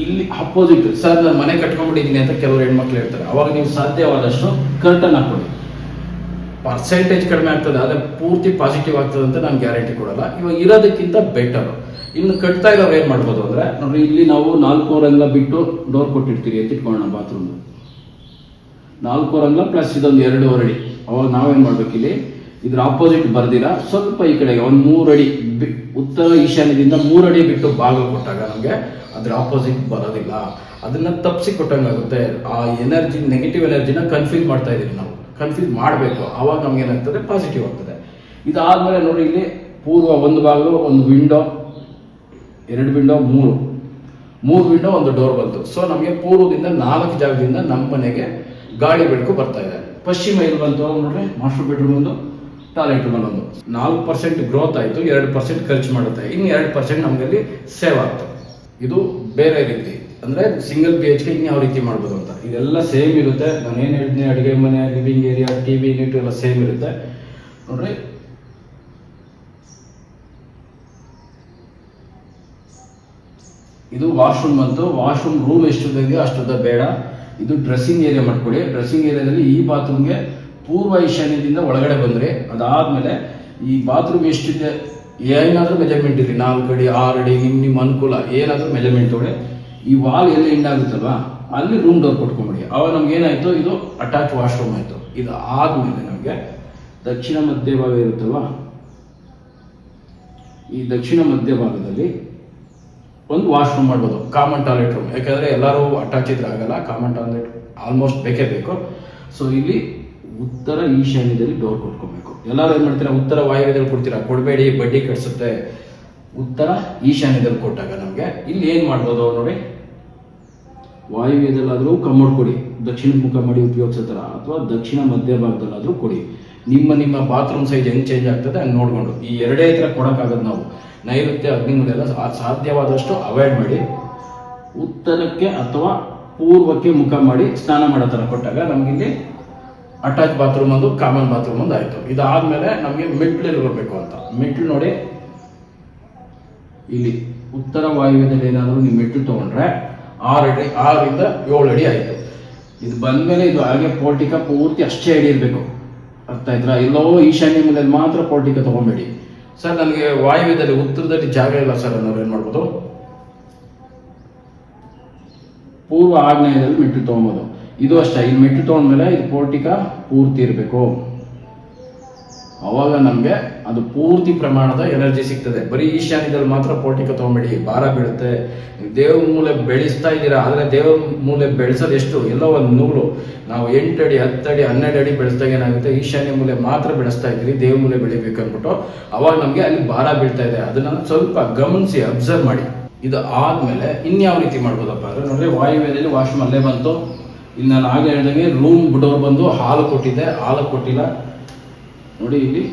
ಇಲ್ಲಿ ಅಪೋಸಿಟ್ ಸರ್, ನಾನು ಮನೆ ಕಟ್ಕೊಂಡ್ಬಿಟ್ಟಿದ್ದೀನಿ ಅಂತ ಕೆಲವರು ಹೆಣ್ಮಕ್ಳು ಹೇಳ್ತಾರೆ. ಅವಾಗ ನೀವು ಸಾಧ್ಯವಾದಷ್ಟು ಕರ್ಟನ್ ಹಾಕೊಳ್ಳಿ ಪರ್ಸೆಂಟೇಜ್ ಕಡಿಮೆ ಆಗ್ತದೆ, ಆದರೆ ಪೂರ್ತಿ ಪಾಸಿಟಿವ್ ಆಗ್ತದೆ ಅಂತ ನಾನು ಗ್ಯಾರಂಟಿ ಕೊಡಲ್ಲ. ಇವಾಗ ಇರೋದಕ್ಕಿಂತ ಬೆಟರ್ ಇನ್ನು ಕಟ್ತಾ ಇರೋ ಏನು ಮಾಡ್ಬೋದು ಅಂದರೆ, ನೋಡಿ, ಇಲ್ಲಿ ನಾವು ನಾಲ್ಕು ರಂಗ ಬಿಟ್ಟು ಡೋರ್ ಕೊಟ್ಟಿರ್ತೀವಿ ಎತ್ತಿಟ್ಕೊಳ್ಳೋಣ ಬಾತ್ರೂಮ್ ನಾಲ್ಕು ರಂಗ ಪ್ಲಸ್ ಇದೊಂದು ಎರಡು ಅಡಿ. ಅವಾಗ ನಾವೇನು ಮಾಡ್ಬೇಕು ಇಲ್ಲಿ? ಇದ್ರ ಆಪೋಸಿಟ್ ಬರ್ದಿಲ್ಲ ಸ್ವಲ್ಪ ಈ ಕಡೆಗೆ ಒಂದು ಮೂರು ಅಡಿ ಬಿ- ಉತ್ತರ ಈಶಾನ್ಯದಿಂದ ಮೂರು ಅಡಿ ಬಿಟ್ಟು ಬಾಗಿಲು ಕೊಟ್ಟಾಗ ನಮಗೆ ಅದ್ರ ಆಪೋಸಿಟ್ ಬರೋದಿಲ್ಲ. ಅದನ್ನ ತಪ್ಪಿಸಿ ಕೊಟ್ಟಂಗಾಗುತ್ತೆ. ಆ ಎನರ್ಜಿ ನೆಗೆಟಿವ್ ಎನರ್ಜಿನ ಕನ್ಫ್ಯೂಸ್ ಮಾಡ್ತಾ ಇದ್ದೀವಿ ನಾವು. ಕನ್ಫ್ಯೂಸ್ ಮಾಡಬೇಕು. ಆವಾಗ ನಮ್ಗೆ ಏನಾಗ್ತದೆ? ಪಾಸಿಟಿವ್ ಆಗ್ತದೆ. ಇದಾದಮೇಲೆ ನೋಡಿ ಇಲ್ಲಿ ಪೂರ್ವ ಒಂದು ಭಾಗಲು ಒಂದು ವಿಂಡೋ ಎರಡು ವಿಂಡೋ ಮೂರು. ಮೂರು ವಿಂಡೋ ಒಂದು ಡೋರ್ ಬಂತು. ಸೊ ನಮಗೆ ಪೂರ್ವದಿಂದ ನಾಲ್ಕು ಜಾಗದಿಂದ ನಮ್ಮ ಮನೆಗೆ ಗಾಳಿ ಬೆಳಕು ಬರ್ತಾ ಇದೆ. ಪಶ್ಚಿಮ ಇಲ್ಲಿ ಬಂತು ನೋಡ್ರಿ ಮಾಸ್ಟರ್ ಬೆಡ್ರೂಮ್ ಒಂದು ಟಾಯ್ಲೆಟ್ ರೂಮ್ ಒಂದು. ನಾಲ್ಕು ಪರ್ಸೆಂಟ್ ಗ್ರೋತ್ ಆಯಿತು, ಎರಡು ಪರ್ಸೆಂಟ್ ಖರ್ಚು ಮಾಡುತ್ತೆ ಇನ್ನು ಎರಡು ಪರ್ಸೆಂಟ್ ನಮಗಲ್ಲಿ ಸೇವ್ ಆಗ್ತದೆ. ಇದು ಬೇರೆ ರೀತಿ. ಅಂದ್ರೆ ಸಿಂಗಲ್ ಬಿ ಎಚ್ ಕೆ ಯಾವ ರೀತಿ ಮಾಡ್ಬೋದು ಅಂತ. ಇದೆಲ್ಲ ಸೇಮ್ ಇರುತ್ತೆ. ನಾನು ಏನು ಹೇಳ್ತೀನಿ ಅಡುಗೆ ಮನೆ ಲಿವಿಂಗ್ ಏರಿಯಾ ಟಿ ವಿ ಎಲ್ಲ ಸೇಮ್ ಇರುತ್ತೆ. ನೋಡ್ರಿ. ಇದು ವಾಶ್ರೂಮ್ ಬಂತು. ವಾಶ್ರೂಮ್ ರೂಮ್ ಎಷ್ಟು ಇದೆಯೋ ಅಷ್ಟುದ್ದ ಬೇಡ. ಇದು ಡ್ರೆಸ್ಸಿಂಗ್ ಏರಿಯಾ ಮಾಡ್ಕೊಳ್ಳಿ. ಡ್ರೆಸ್ಸಿಂಗ್ ಏರಿಯಾದಲ್ಲಿ ಈ ಬಾತ್ರೂಮ್ಗೆ ಪೂರ್ವ ಈಶಾನ್ಯದಿಂದ ಒಳಗಡೆ ಬಂದ್ರೆ, ಅದಾದ್ಮೇಲೆ ಈ ಬಾತ್ರೂಮ್ ಎಷ್ಟಿದೆ? ಏನಾದ್ರೂ ಮೆಜರ್ಮೆಂಟ್ ಇರಲಿ. ನಾಲ್ಕು ಅಡಿ, ಆರು ಅಡಿ, ನಿಮ್ ನಿಮ್ಮ ಅನುಕೂಲ. ಏನಾದ್ರೂ ಮೆಜರ್ಮೆಂಟ್ ತಗೊಳ್ಳಿ. ಈ ವಾಲ್ ಎಲ್ಲಿ ಎಂಡ್ ಆಗುತ್ತಲ್ವಾ? ಅಲ್ಲಿ ರೂಮ್ ಡೋರ್ ಕೊಟ್ಕೊಂಬಿಡಿ. ಅವಾಗ ನಮ್ಗೆ ಏನಾಯ್ತು? ಇದು ಅಟ್ಯಾಚ್ ವಾಶ್ರೂಮ್ ಆಯ್ತು. ಇದು ಆದ್ಮೇಲೆ ನಮಗೆ ದಕ್ಷಿಣ ಮಧ್ಯ ಭಾಗ ಇರುತ್ತಲ್ವಾ? ಈ ದಕ್ಷಿಣ ಮಧ್ಯ ಭಾಗದಲ್ಲಿ ಒಂದು ವಾಶ್ರೂಮ್ ಮಾಡ್ಬೋದು. ಕಾಮನ್ ಟಾಯ್ಲೆಟ್ ರೂಮ್ ಯಾಕಂದ್ರೆ ಎಲ್ಲರೂ ಅಟ್ಯಾಚ್ ಇದ್ರೆ ಆಗಲ್ಲ. ಕಾಮನ್ ಟಾಯ್ಲೆಟ್ ಆಲ್ಮೋಸ್ಟ್ ಬೇಕೇ ಬೇಕು. ಸೊ ಇಲ್ಲಿ ಉತ್ತರ ಈಶಾನ್ಯದಲ್ಲಿ ಡೋರ್ ಕೊಟ್ಕೋಬೇಕು. ಎಲ್ಲರೂ ಏನ್ ಮಾಡ್ತೀರಾ? ಉತ್ತರ ವಾಯುವ್ಯದಲ್ಲಿ ಕೊಡ್ತೀರಾ? ಕೊಡಬೇಡಿ, ಬಡ್ಡಿ ಕಟ್ಸುತ್ತೆ. ಉತ್ತರ ಈಶಾನ್ಯದಲ್ಲಿ ಕೊಟ್ಟಾಗ ನಮಗೆ ಇಲ್ಲಿ ಏನು ಮಾಡ್ಬೋದು ನೋಡಿ? ವಾಯುವ್ಯದಲ್ಲಾದರೂ ಕಮ್ಮೋಡ್ ಕೊಡಿ. ದಕ್ಷಿಣ ಮುಖ ಮಾಡಿ ಉಪಯೋಗಿಸೋ ಥರ ಅಥವಾ ದಕ್ಷಿಣ ಮಧ್ಯಭಾಗದಲ್ಲಾದರೂ ಕೊಡಿ. ನಿಮ್ಮ ನಿಮ್ಮ ಬಾತ್ರೂಮ್ ಸೈಜ್ ಹೆಂಗೆ ಚೇಂಜ್ ಆಗ್ತದೆ ಹಂಗೆ ನೋಡ್ಕೊಂಡು. ಈ ಎರಡೇ ಥರ ಕೊಡೋಕ್ಕಾಗದು ನಾವು. ನೈಋತ್ಯ ಅಗ್ನಿಗಳೆಲ್ಲ ಸಾಧ್ಯವಾದಷ್ಟು ಅವಾಯ್ಡ್ ಮಾಡಿ. ಉತ್ತರಕ್ಕೆ ಅಥವಾ ಪೂರ್ವಕ್ಕೆ ಮುಖ ಮಾಡಿ ಸ್ನಾನ ಮಾಡೋ ಥರ ಕೊಟ್ಟಾಗ ನಮಗಿಲ್ಲಿ ಅಟ್ಯಾಚ್ ಬಾತ್ರೂಮ್ ಒಂದು ಕಾಮನ್ ಬಾತ್ರೂಮ್ ಒಂದು ಆಯಿತು. ಇದಾದಮೇಲೆ ನಮಗೆ ಮೆಟ್ಲಲ್ಲಿ ಬರಬೇಕು ಅಂತ. ಮೆಟ್ಲು ನೋಡಿ. ಇಲ್ಲಿ ಉತ್ತರ ವಾಯುವ್ಯದಲ್ಲಿ ಏನಾದರೂ ನೀವು ಮೆಟ್ಲು ತಗೊಂಡ್ರೆ ಆರು ಅಡಿ, ಆರರಿಂದ ಏಳು ಅಡಿ ಆಯಿತು. ಇದು ಬಂದಮೇಲೆ ಇದು ಹಾಗೆ ಪೋರ್ಟಿಕ ಪೂರ್ತಿ ಅಷ್ಟೇ ಅಡಿ ಇರಬೇಕು. ಅರ್ಥ ಆಯ್ತಾ ಎಲ್ಲೋ ಈಶಾನ್ಯ ಮೇಲೆ ಮಾತ್ರ ಪೋರ್ಟಿಕ ತಗೊಂಬೇಡಿ. ಸರ್, ನನಗೆ ವಾಯುವ್ಯದಲ್ಲಿ, ಉತ್ತರದಲ್ಲಿ ಜಾಗ ಇಲ್ಲ ಸರ್ ಅನ್ನೋರು ಏನು ಮಾಡ್ಬೋದು? ಪೂರ್ವ ಆಗ್ನೇಯದಲ್ಲಿ ಮೆಟ್ಟು ತೊಗೊಬೋದು. ಇದು ಅಷ್ಟೇ. ಇಲ್ಲಿ ಮೆಟ್ಟು ತೊಗೊಂಡ್ಮೇಲೆ ಇದು ಪೋರ್ಟಿಕ ಪೂರ್ತಿ ಇರಬೇಕು. ಅವಾಗ ನಮಗೆ ಅದು ಪೂರ್ತಿ ಪ್ರಮಾಣದ ಎನರ್ಜಿ ಸಿಗ್ತದೆ. ಬರೀ ಈಶಾನ್ಯದಲ್ಲಿ ಮಾತ್ರ ಪೌಟಿಕ ತಗೊಂಬೇಡಿ ಭಾರ ಬೀಳುತ್ತೆ. ದೇವ್ರ ಮೂಲೆ ಬೆಳೆಸ್ತಾ ಇದ್ದೀರಾ? ಆದರೆ ದೇವ್ರ ಮೂಲೆ ಬೆಳೆಸೋದು ಎಷ್ಟು? ಎಲ್ಲೋ ಒಂದು ನೂರು. ನಾವು ಎಂಟು ಅಡಿ, ಹತ್ತು ಅಡಿ, ಹನ್ನೆರಡು ಅಡಿ ಬೆಳೆಸ್ದಾಗ ಏನಾಗುತ್ತೆ? ಈಶಾನ್ಯ ಮೂಲೆ ಮಾತ್ರ ಬೆಳೆಸ್ತಾ ಇದ್ದೀರಿ. ದೇವ್ರ ಮೂಲೆ ಬೆಳಿಬೇಕು ಅಂದ್ಬಿಟ್ಟು ಅವಾಗ ನಮಗೆ ಅಲ್ಲಿ ಭಾರ ಬೀಳ್ತಾ ಇದೆ. ಅದನ್ನು ಸ್ವಲ್ಪ ಗಮನಿಸಿ, ಅಬ್ಸರ್ವ್ ಮಾಡಿ. ಇದು ಆದಮೇಲೆ ಇನ್ಯಾವ ರೀತಿ ಮಾಡ್ಬೋದಪ್ಪ? ಅಂದರೆ ನೋಡಿದ್ರೆ ವಾಯುವೇದಲ್ಲಿ ವಾಶ್ರೂಮ್ ಅಲ್ಲೇ ಬಂತು. ಇಲ್ಲಿ ನಾನು ಆಗಲೇ ಹೇಳಿದಂಗೆ ರೂಮ್ ಬಿಡೋರು ಬಂದು ಹಾಲು ಕೊಟ್ಟಿದ್ದೆ. ಹಾಲು ಕೊಟ್ಟಿಲ್ಲ. ನೋಡಿ ಇಲ್ಲಿ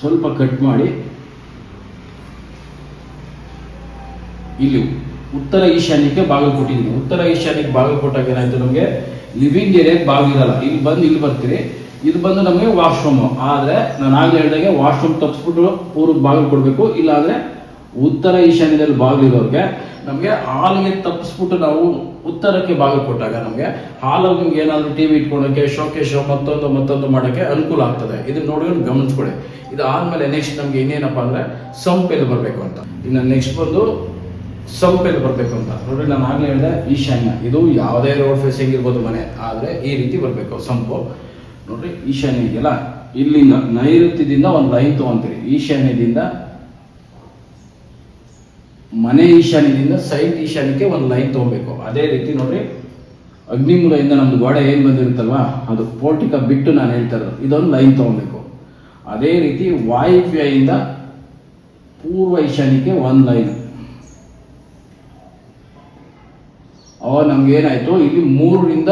ಸ್ವಲ್ಪ ಕಟ್ ಮಾಡಿ. ಇಲ್ಲಿ ಉತ್ತರ ಈಶಾನ್ಯಕ್ಕೆ ಬಾಗಿಲು ಕೊಟ್ಟಿದ್ದೀನಿ. ಉತ್ತರ ಈಶಾನ್ಯಕ್ಕೆ ಬಾಗಿಲು ಕೊಟ್ಟಾಗ ಏನಾಯ್ತು ನಮಗೆ? ಲಿವಿಂಗ್ ಏರಿಯಾಗೆ ಇರಲ್ಲ. ಇಲ್ಲಿ ಬಂದು ಇಲ್ಲಿ ಬರ್ತೀರಿ. ಇದು ಬಂದು ನಮಗೆ ವಾಶ್ರೂಮ್ ಆದರೆ ನಾನು ಆಗಲೇ ಹೇಳಿದಾಗೆ ವಾಶ್ರೂಮ್ ತಪ್ಪಿಸ್ಬಿಟ್ಟು ಪೂರ್ವಕ್ಕೆ ಬಾಗಿಲು ಕೊಡಬೇಕು. ಇಲ್ಲಾಂದ್ರೆ ಉತ್ತರ ಈಶಾನ್ಯದಲ್ಲಿ ಬಾಗಿಲಿರೋರಿಗೆ ನಮಗೆ ಹಾಲಿಗೆ ತಪ್ಪಿಸ್ಬಿಟ್ಟು ನಾವು ಉತ್ತರಕ್ಕೆ ಭಾಗ ಕೊಟ್ಟಾಗ ನಮಗೆ ಹಾಲಲ್ಲಿ ನಿಮ್ಗೆ ಏನಾದರೂ ಟಿವಿ ಇಟ್ಕೊಳಕ್ಕೆ ಶೋಕೇಶ ಮತ್ತೊಂದು ಮತ್ತೊಂದು ಮಾಡೋಕ್ಕೆ ಅನುಕೂಲ ಆಗ್ತದೆ. ಇದನ್ನ ನೋಡ್ಕೊಂಡು ಗಮನಿಸ್ಕೊಳ್ಳಿ. ಇದು ಆದ್ಮೇಲೆ ನೆಕ್ಸ್ಟ್ ನಮ್ಗೆ ಇನ್ನೇನಪ್ಪ ಅಂದ್ರೆ ಸಂಪೆಲ್ಲಿ ಬರಬೇಕು ಅಂತ. ಇನ್ನು ನೆಕ್ಸ್ಟ್ ಬಂದು ಸಂಪೆಲ್ಲಿ ಬರಬೇಕು ಅಂತ. ನೋಡಿ ನಾನು ಆಗಲೇ ಹೇಳಿದೆ, ಈಶಾನ್ಯ. ಇದು ಯಾವುದೇ ರೋಡ್ ಫೇಸಿಂಗ್ ಇರ್ಬೋದು ಮನೆ. ಆದರೆ ಈ ರೀತಿ ಬರಬೇಕು ಸಂಪು. ನೋಡ್ರಿ, ಈಶಾನ್ಯ ಇದೆಯಲ್ಲ? ಇಲ್ಲಿಂದ ನೈಋತ್ಯದಿಂದ ಒಂದು ಲೈನ್ ತೊಗೊಂತೀರಿ. ಈಶಾನ್ಯದಿಂದ ಮನೆ ಈಶಾನ್ಯದಿಂದ ಸೈಟ್ ಈಶಾನ್ಯಕ್ಕೆ ಒಂದು ಲೈನ್ ತಗೋಬೇಕು. ಅದೇ ರೀತಿ ನೋಡ್ರಿ ಅಗ್ನಿಮೂಲದಿಂದ ನಮ್ದು ಗೋಡೆ ಏನು ಬಂದಿರುತ್ತಲ್ವಾ, ಅದು ಪೋರ್ಟಿಕ ಬಿಟ್ಟು ನಾನು ಹೇಳ್ತಾ ಇರೋದು. ಇದೊಂದು ಲೈನ್ ತಗೋಬೇಕು. ಅದೇ ರೀತಿ ವಾಯುವ್ಯದಿಂದ ಪೂರ್ವ ಈಶಾನ್ಯಕ್ಕೆ ಒಂದು ಲೈನ್ ಅವಾಗ ನಮ್ಗೆ ಏನಾಯ್ತು, ಇಲ್ಲಿ ಮೂರರಿಂದ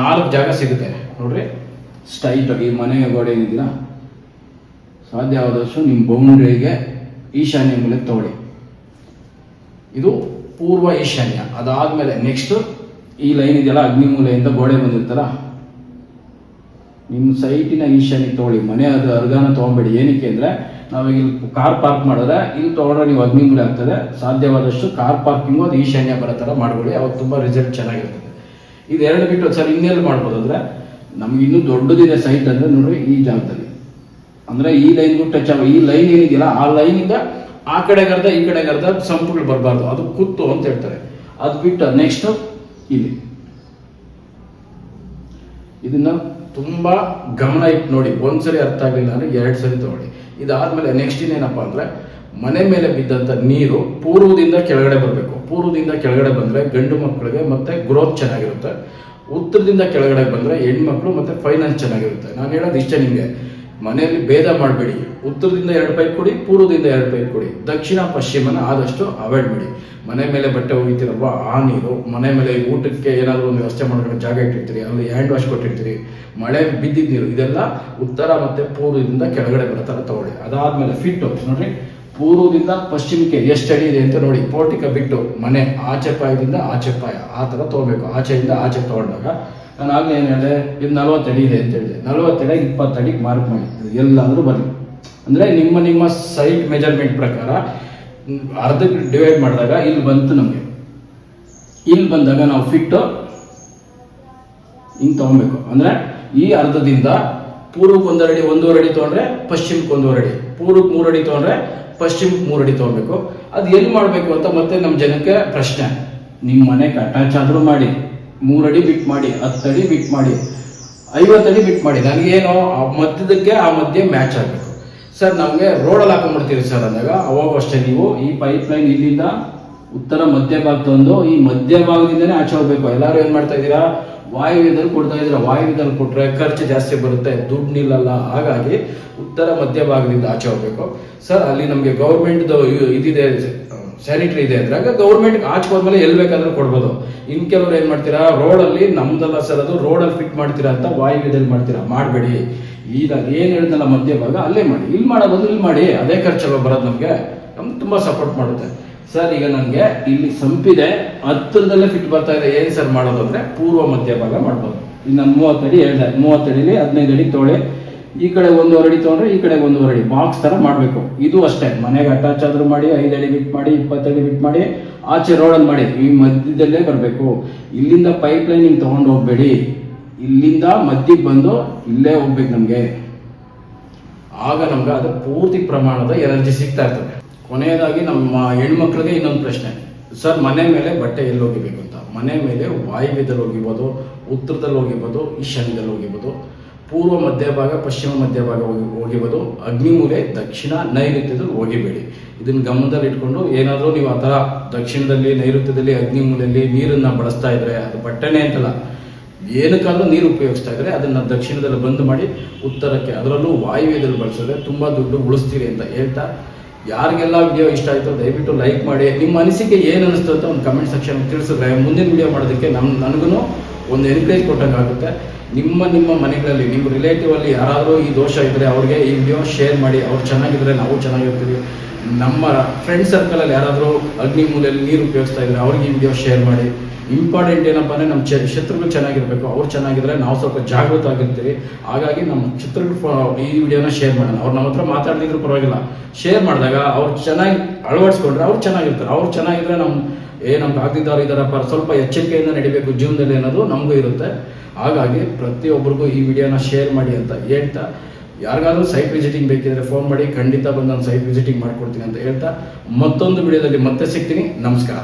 ನಾಲ್ಕು ಜಾಗ ಸಿಗುತ್ತೆ. ನೋಡ್ರಿ ಸ್ಟೈಟ್ ಈ ಮನೆ ಗೋಡೆ ಸಾಧ್ಯ ಸಾಧ್ಯವಾದಷ್ಟು ನಿಮ್ಮ ಬೌಂಡ್ರಿಗೆ ಈಶಾನ್ಯ ಮೇಲೆ ತಗೊಳ್ಳಿ. ಇದು ಪೂರ್ವ ಈಶಾನ್ಯ. ಅದಾದ್ಮೇಲೆ ನೆಕ್ಸ್ಟ್ ಈ ಲೈನ್ ಇದೆಯಲ್ಲ, ಅಗ್ನಿಮೂಲೆಯಿಂದ ಗೋಡೆ ಬಂದಿರ್ತಾರ ನಿಮ್ಮ ಸೈಟಿನ ಈಶಾನ್ಯ ತಗೊಳ್ಳಿ. ಮನೆ ಅದು ಅರ್ಗಾನ ತೊಗೊಬೇಡಿ. ಏನಕ್ಕೆ ಅಂದರೆ, ನಾವೀಗ ಇಲ್ಲಿ ಕಾರ್ ಪಾರ್ಕ್ ಮಾಡಿದ್ರೆ, ಇಲ್ಲಿ ತೊಗೊಂಡ್ರೆ ನೀವು ಅಗ್ನಿಮೂಲೆ ಆಗ್ತದೆ. ಸಾಧ್ಯವಾದಷ್ಟು ಕಾರ್ ಪಾರ್ಕಿಂಗು ಅದು ಈಶಾನ್ಯ ಬರೋ ಥರ ಮಾಡ್ಕೊಳ್ಳಿ. ಅವಾಗ ತುಂಬ ರಿಸಲ್ಟ್ ಚೆನ್ನಾಗಿರ್ತದೆ. ಇದು ಎರಡು ಬಿಟ್ಟು ಸರ್ ಇನ್ನೆಲ್ಲಿ ಮಾಡ್ಬೋದು. ಅಂದರೆ ನಮ್ಗೆ ಇನ್ನೂ ದೊಡ್ಡದಿದೆ ಸೈಟ್ ಅಂದರೆ ನೋಡ್ರಿ ಈ ಜಾಗದಲ್ಲಿ. ಅಂದರೆ ಈ ಲೈನ್ಗೂ ಟಚ್ ಆಗ ಈ ಲೈನ್ ಏನಿದೆಯಲ್ಲ, ಆ ಲೈನಿಂದ ಆ ಕಡೆಗರ್ಧ ಈ ಕಡೆಗರ್ಧ ಸಂಪುಗಳು ಬರಬಾರ್ದು. ಅದು ಕುತ್ತು ಅಂತ ಹೇಳ್ತಾರೆ. ಅದು ಬಿಟ್ಟು ನೆಕ್ಸ್ಟ್ ಇಲ್ಲಿ. ಇದನ್ನ ತುಂಬಾ ಗಮನ ಇಟ್ಟು ನೋಡಿ. ಒಂದ್ಸರಿ ಅರ್ಥ ಆಗಲಿಲ್ಲ ಅಂದ್ರೆ ಎರಡು ಸರಿ ತಗೊಳ್ಳಿ. ಇದಾದ್ಮೇಲೆ ನೆಕ್ಸ್ಟ್ ಇನ್ನೇನಪ್ಪ ಅಂದ್ರೆ, ಮನೆ ಮೇಲೆ ಬಿದ್ದಂತ ನೀರು ಪೂರ್ವದಿಂದ ಕೆಳಗಡೆ ಬರಬೇಕು. ಪೂರ್ವದಿಂದ ಕೆಳಗಡೆ ಬಂದ್ರೆ ಗಂಡು ಮಕ್ಕಳಿಗೆ ಮತ್ತೆ ಗ್ರೋತ್ ಚೆನ್ನಾಗಿರುತ್ತೆ. ಉತ್ತರದಿಂದ ಕೆಳಗಡೆ ಬಂದ್ರೆ ಹೆಣ್ಮಕ್ಳು ಮತ್ತೆ ಫೈನಾನ್ಸ್ ಚೆನ್ನಾಗಿರುತ್ತೆ. ನಾನು ಹೇಳೋದು ಇಷ್ಟೇ ನಿಮಗೆ. ಮನೆಯಲ್ಲಿ ಭೇದ ಮಾಡಬೇಡಿ. ಉತ್ತರದಿಂದ ಎರಡು ಪೈಪ್ ಕೊಡಿ, ಪೂರ್ವದಿಂದ ಎರಡು ಪೈಪ್ ಕೊಡಿ. ದಕ್ಷಿಣ, ಪಶ್ಚಿಮನ ಆದಷ್ಟು ಅವಾಯ್ಡ್ ಮಾಡಿ. ಮನೆ ಮೇಲೆ ಬಟ್ಟೆ ಒಗಿತೀರಲ್ವ? ಆ ನೀರು. ಮನೆ ಮೇಲೆ ಊಟಕ್ಕೆ ಏನಾದರೂ ಒಂದು ವ್ಯವಸ್ಥೆ ಮಾಡ್ಕೊಂಡು ಜಾಗ ಇಟ್ಟಿರ್ತೀರಿ ಅಲ್ಲಿ ಹ್ಯಾಂಡ್ ವಾಶ್ ಕೊಟ್ಟಿರ್ತೀರಿ. ಮಳೆ ಬಿದ್ದಿದ್ದ ನೀರು. ಇದೆಲ್ಲ ಉತ್ತರ ಮತ್ತು ಪೂರ್ವದಿಂದ ಕೆಳಗಡೆ ಬರೋ ಥರ ತಗೊಳ್ಳಿ. ಫಿಟ್ಟು ಫಿಟ್ ನೋಡ್ರಿ. ಪೂರ್ವದಿಂದ ಪಶ್ಚಿಮಕ್ಕೆ ಎಷ್ಟು ಅಡಿ ಇದೆ ಅಂತ ನೋಡಿ. ಪೋಟಿಕ ಬಿಟ್ಟು ಮನೆ ಆಚೆ ಪಾಯದಿಂದ ಆಚೆ ಪಾಯ. ಆ ಥರ ತೊಗೋಬೇಕು. ಆಚೆಯಿಂದ ಆಚೆ ತೊಗೊಂಡಾಗ ನಾನು ಆಗಲೇ ಏನು ಹೇಳಿದೆ? ಇದು ನಲ್ವತ್ತು ಅಡಿ ಇದೆ ಅಂತ ಹೇಳಿದೆ. ಅಡಿಗೆ ಇಪ್ಪತ್ತು ಅಡಿಗೆ ಮಾರ್ಕ್ ಮಾಡಿ ಎಲ್ಲಾದರೂ ಬರಲಿ ಅಂದರೆ ನಿಮ್ಮ ನಿಮ್ಮ ಸೈಟ್ ಮೆಜರ್ಮೆಂಟ್ ಪ್ರಕಾರ ಅರ್ಧಕ್ಕೆ ಡಿವೈಡ್ ಮಾಡಿದಾಗ ಇಲ್ಲಿ ಬಂತು ನಮಗೆ. ಇಲ್ಲಿ ಬಂದಾಗ ನಾವು ಫಿಟ್ಟು ಹಿಂಗೆ ತೊಗೊಬೇಕು. ಅಂದರೆ ಈ ಅರ್ಧದಿಂದ ಪೂರ್ವಕ್ಕೆ ಒಂದರಡಿ ಅಡಿ ಒಂದೂವರೆ ಅಡಿ ತೊಗೊಂಡ್ರೆ ಪಶ್ಚಿಮಕ್ಕೆ ಒಂದೂವರೆ ಅಡಿ ಪೂರ್ವಕ್ಕೆ ಮೂರು ಅಡಿ ತೊಗೊಂಡ್ರೆ ಪಶ್ಚಿಮಕ್ಕೆ ಮೂರು ಅಡಿ ತೊಗೊಬೇಕು ಅದು ಎಲ್ಲಿ ಮಾಡಬೇಕು ಅಂತ ಮತ್ತೆ ನಮ್ಮ ಜನಕ್ಕೆ ಪ್ರಶ್ನೆ. ನಿಮ್ಮ ಮನೆಗೆ ಅಟ್ಯಾಚ್ ಆದರೂ ಮಾಡಿ. ಮೂರು ಅಡಿ ಬಿಟ್ ಮಾಡಿ, ಹತ್ತು ಅಡಿ ಬಿಟ್ ಮಾಡಿ, ಐವತ್ತು ಅಡಿ ಬಿಟ್ ಮಾಡಿ. ನನಗೇನು ಆ ಮಧ್ಯದಕ್ಕೆ ಆ ಮಧ್ಯೆ ಮ್ಯಾಚ್ ಆಗಬೇಕು. ಸರ್, ನಮಗೆ ರೋಡಲ್ಲಿ ಹಾಕೊಂಡ್ಬಿಡ್ತೀರಿ ಸರ್ ಅಂದಾಗ, ಅವಾಗ ಅಷ್ಟೇ ನೀವು ಈ ಪೈಪ್ ಲೈನ್ ಇಲ್ಲಿಂದ ಉತ್ತರ ಮಧ್ಯ ಭಾಗ ತಂದು, ಈ ಮಧ್ಯ ಭಾಗದಿಂದನೇ ಆಚೆ ಹೋಗ್ಬೇಕು. ಎಲ್ಲರೂ ಏನು ಮಾಡ್ತಾ ಇದ್ದೀರಾ? ವಾಯುವ್ಯದಲ್ಲಿ ಕೊಡ್ತಾ ಇದ್ರೆ ವಾಯುವ್ಯದಲ್ಲಿ ಕೊಟ್ರೆ ಖರ್ಚು ಜಾಸ್ತಿ ಬರುತ್ತೆ, ದುಡ್ಡು ನಿಲ್ಲಲ್ಲ. ಹಾಗಾಗಿ ಉತ್ತರ ಮಧ್ಯ ಭಾಗದಿಂದ ಆಚೆ ಹೋಗ್ಬೇಕು. ಸರ್, ಅಲ್ಲಿ ನಮಗೆ ಗೌರ್ಮೆಂಟ್ದು ಇದಿದೆ, ಸ್ಯಾನಿಟ್ರಿ ಇದೆ ಅಂದಾಗ ಗೌರ್ಮೆಂಟ್ ಆಚೆ ಹೋದ್ಮೇಲೆ ಎಲ್ಲಿ ಬೇಕಾದ್ರೂ ಕೊಡ್ಬೋದು. ಇನ್ ಕೆಲವರು ಏನ್ ಮಾಡ್ತೀರಾ, ರೋಡಲ್ಲಿ ನಮ್ದಲ್ಲ ಸರ್ ಅದು, ರೋಡಲ್ಲಿ ಫಿಟ್ ಮಾಡ್ತೀರಾ ಅಂತ ವಾಯುವ್ಯದಲ್ಲಿ ಮಾಡ್ತೀರಾ? ಮಾಡಬೇಡಿ. ಈಗ ಏನ್ ಹೇಳಿದ್ನಲ್ಲ ಮಧ್ಯ ಭಾಗ, ಅಲ್ಲೇ ಮಾಡಿ. ಇಲ್ಲಿ ಮಾಡೋದು ಇಲ್ಲಿ ಮಾಡಿ. ಅದೇ ಖರ್ಚಲ್ಲ ಬರೋದು ನಮಗೆ. ನಮ್ಗೆ ತುಂಬಾ ಸಪೋರ್ಟ್ ಮಾಡುತ್ತೆ. ಸರ್, ಈಗ ನನಗೆ ಇಲ್ಲಿ ಸಂಪಿದೆ ಹತ್ತಿರದಲ್ಲೇ ಫಿಟ್ ಬರ್ತಾ ಇದೆ. ಏನ್ ಸರ್ ಮಾಡೋದು ಪೂರ್ವ ಮಧ್ಯ ಭಾಗ ಮಾಡ್ಬೋದು. ಇನ್ನು ನಾನು ಮೂವತ್ತಡಿ ಹೇಳಿದೆ ಮೂವತ್ತಡಿಲಿ ಹದಿನೈದು ಅಡಿ ತೊಳೆ. ಈ ಕಡೆ ಒಂದೂವರೆ ಅಡಿ ತೊಗೊಂಡ್ರೆ ಈ ಕಡೆ ಒಂದೂವರೆ ಅಡಿ. ಬಾಕ್ಸ್ ತರ ಮಾಡಬೇಕು. ಇದು ಅಷ್ಟೇ. ಮನೆಗೆ ಅಟ್ಯಾಚ್ ಆದರೂ ಮಾಡಿ, ಐದು ಅಡಿ ಬಿಟ್ ಮಾಡಿ ಇಪ್ಪತ್ತಡಿ ಬಿಟ್ ಮಾಡಿ, ಆಚೆ ರೋಡಲ್ಲಿ ಮಾಡಿ. ಈ ಮಧ್ಯದಲ್ಲೇ ಬರಬೇಕು. ಇಲ್ಲಿಂದ ಪೈಪ್ ಲೈನ್ ಹಿಂಗೆ ತೊಗೊಂಡು ಹೋಗ್ಬೇಡಿ. ಇಲ್ಲಿಂದ ಮಧ್ಯಕ್ಕೆ ಬಂದು ಇಲ್ಲೇ ಹೋಗ್ಬೇಕು ನಮಗೆ. ಆಗ ನಮ್ಗೆ ಅದು ಪೂರ್ತಿ ಪ್ರಮಾಣದ ಎನರ್ಜಿ ಸಿಗ್ತಾ ಇರ್ತದೆ. ಕೊನೆಯದಾಗಿ ನಮ್ಮ ಹೆಣ್ಮಕ್ಳಿಗೆ ಇನ್ನೊಂದು ಪ್ರಶ್ನೆ. ಸರ್, ಮನೆ ಮೇಲೆ ಬಟ್ಟೆ ಎಲ್ಲಿ ಹೋಗಿಬೇಕು ಅಂತ? ಮನೆ ಮೇಲೆ ವಾಯುವ್ಯದಲ್ಲಿ ಹೋಗಿರ್ಬೋದು ಉತ್ತರದಲ್ಲಿ ಹೋಗಿರ್ಬೋದು ಈಶಾನ್ಯದಲ್ಲಿ ಹೋಗಿರ್ಬೋದು ಪೂರ್ವ ಮಧ್ಯಭಾಗ, ಪಶ್ಚಿಮ ಮಧ್ಯಭಾಗ ಹೋಗಿ ಹೋಗಿಬೋದು ಅಗ್ನಿಮೂಲೆ ದಕ್ಷಿಣ ನೈಋತ್ಯದಲ್ಲಿ ಹೋಗಿಬೇಡಿ ಇದನ್ನ ಗಮನದಲ್ಲಿ ಇಟ್ಕೊಂಡು ಏನಾದರೂ ನೀವು ಆ ಥರ ದಕ್ಷಿಣದಲ್ಲಿ, ನೈಋತ್ಯದಲ್ಲಿ ಅಗ್ನಿಮೂಲೆಯಲ್ಲಿ ನೀರನ್ನ ಬಳಸ್ತಾ ಇದ್ರೆ, ಅದು ಬಟ್ಟೆನೇ ಅಂತಲ್ಲ, ಏನಕ್ಕಾದ್ರೂ ನೀರು ಉಪಯೋಗಿಸ್ತಾ ಇದ್ರೆ ಅದನ್ನ ದಕ್ಷಿಣದಲ್ಲಿ ಬಂದ್ ಮಾಡಿ, ಉತ್ತರಕ್ಕೆ, ಅದರಲ್ಲೂ ವಾಯುವ್ಯದಲ್ಲಿ ಬಳಸಿದ್ರೆ ತುಂಬಾ ದುಡ್ಡು ಉಳಿಸ್ತೀರಿ ಅಂತ ಹೇಳ್ತಾ ಯಾರಿಗೆಲ್ಲ ವಿಡಿಯೋ ಇಷ್ಟ ಆಯಿತು ದಯವಿಟ್ಟು ಲೈಕ್ ಮಾಡಿ. ನಿಮ್ಮ ಅನಿಸಿಕೆ ಏನು ಅನಿಸ್ತು ಅಂತ ಒಂದು ಕಮೆಂಟ್ ಸೆಕ್ಷನ್ ತಿಳಿಸಿದ್ರೆ ಮುಂದಿನ ವಿಡಿಯೋ ಮಾಡೋದಕ್ಕೆ ನಮ್ಮ ನನಗೂ ಒಂದು ಎನ್ಕರೇಜ್ ಕೊಟ್ಟಂಗೆ ಆಗುತ್ತೆ. ನಿಮ್ಮ ನಿಮ್ಮ ಮನೆಗಳಲ್ಲಿ ನಿಮ್ಮ ರಿಲೇಟಿವ್ ಅಲ್ಲಿ ಯಾರಾದರೂ ಈ ದೋಷ ಇದ್ರೆ ಅವ್ರಿಗೆ ಈ ವಿಡಿಯೋ ಶೇರ್ ಮಾಡಿ. ಅವ್ರು ಚೆನ್ನಾಗಿದ್ರೆ ನಾವು ಚೆನ್ನಾಗಿರ್ತೀವಿ. ನಮ್ಮ ಫ್ರೆಂಡ್ ಸರ್ಕಲಲ್ಲಿ ಯಾರಾದರೂ ಅಗ್ನಿ ಮೂಲೆಯಲ್ಲಿ ನೀರು ಉಪಯೋಗಿಸ್ತಾ ಇದ್ರೆ ಅವ್ರಿಗೆ ಈ ವಿಡಿಯೋ ಶೇರ್ ಮಾಡಿ. ಇಂಪಾರ್ಟೆಂಟ್ ಏನಪ್ಪ ಅಂದರೆ ನಮ್ಮ ಶತ್ರುಗಳು ಚೆನ್ನಾಗಿರ್ಬೇಕು, ಅವ್ರು ಚೆನ್ನಾಗಿದ್ರೆ ನಾವು ಸ್ವಲ್ಪ ಜಾಗೃತ ಆಗಿರ್ತೀವಿ. ಹಾಗಾಗಿ ನಮ್ಮ ಚಿತ್ರಗಳು ಈ ವಿಡಿಯೋನ ಶೇರ್ ಮಾಡೋಣ. ಅವ್ರು ನಮ್ಮ ಹತ್ರ ಮಾತಾಡ್ದಿದ್ರು ಪರವಾಗಿಲ್ಲ. ಶೇರ್ ಮಾಡಿದಾಗ ಅವ್ರು ಚೆನ್ನಾಗಿ ಅಳವಡಿಸ್ಕೊಂಡ್ರೆ ಅವ್ರು ಚೆನ್ನಾಗಿರ್ತಾರೆ. ಅವ್ರು ಚೆನ್ನಾಗಿದ್ರೆ ನಮ್ಮ ಏ ನಮ್ಗೆ ಆಗ್ತಿದ್ದವ್ರು ಪರ ಸ್ವಲ್ಪ ಎಚ್ಚರಿಕೆಯಿಂದ ನಡಿಬೇಕು ಜೀವನದಲ್ಲಿ ಅನ್ನೋದು ನಮಗೂ ಇರುತ್ತೆ. ಹಾಗಾಗಿ ಪ್ರತಿಯೊಬ್ಬರಿಗೂ ಈ ವಿಡಿಯೋನ ಶೇರ್ ಮಾಡಿ ಅಂತ ಹೇಳ್ತಾ, ಯಾರಿಗಾದ್ರೂ ಸೈಟ್ ವಿಸಿಟಿಂಗ್ ಬೇಕಿದ್ರೆ ಫೋನ್ ಮಾಡಿ, ಖಂಡಿತ ಬಂದು ನಾನು ಸೈಟ್ ವಿಸಿಟಿಂಗ್ ಮಾಡ್ಕೊಡ್ತೀನಿ ಅಂತ ಹೇಳ್ತಾ, ಮತ್ತೊಂದು ವಿಡಿಯೋದಲ್ಲಿ ಮತ್ತೆ ಸಿಗ್ತೀನಿ. ನಮಸ್ಕಾರ.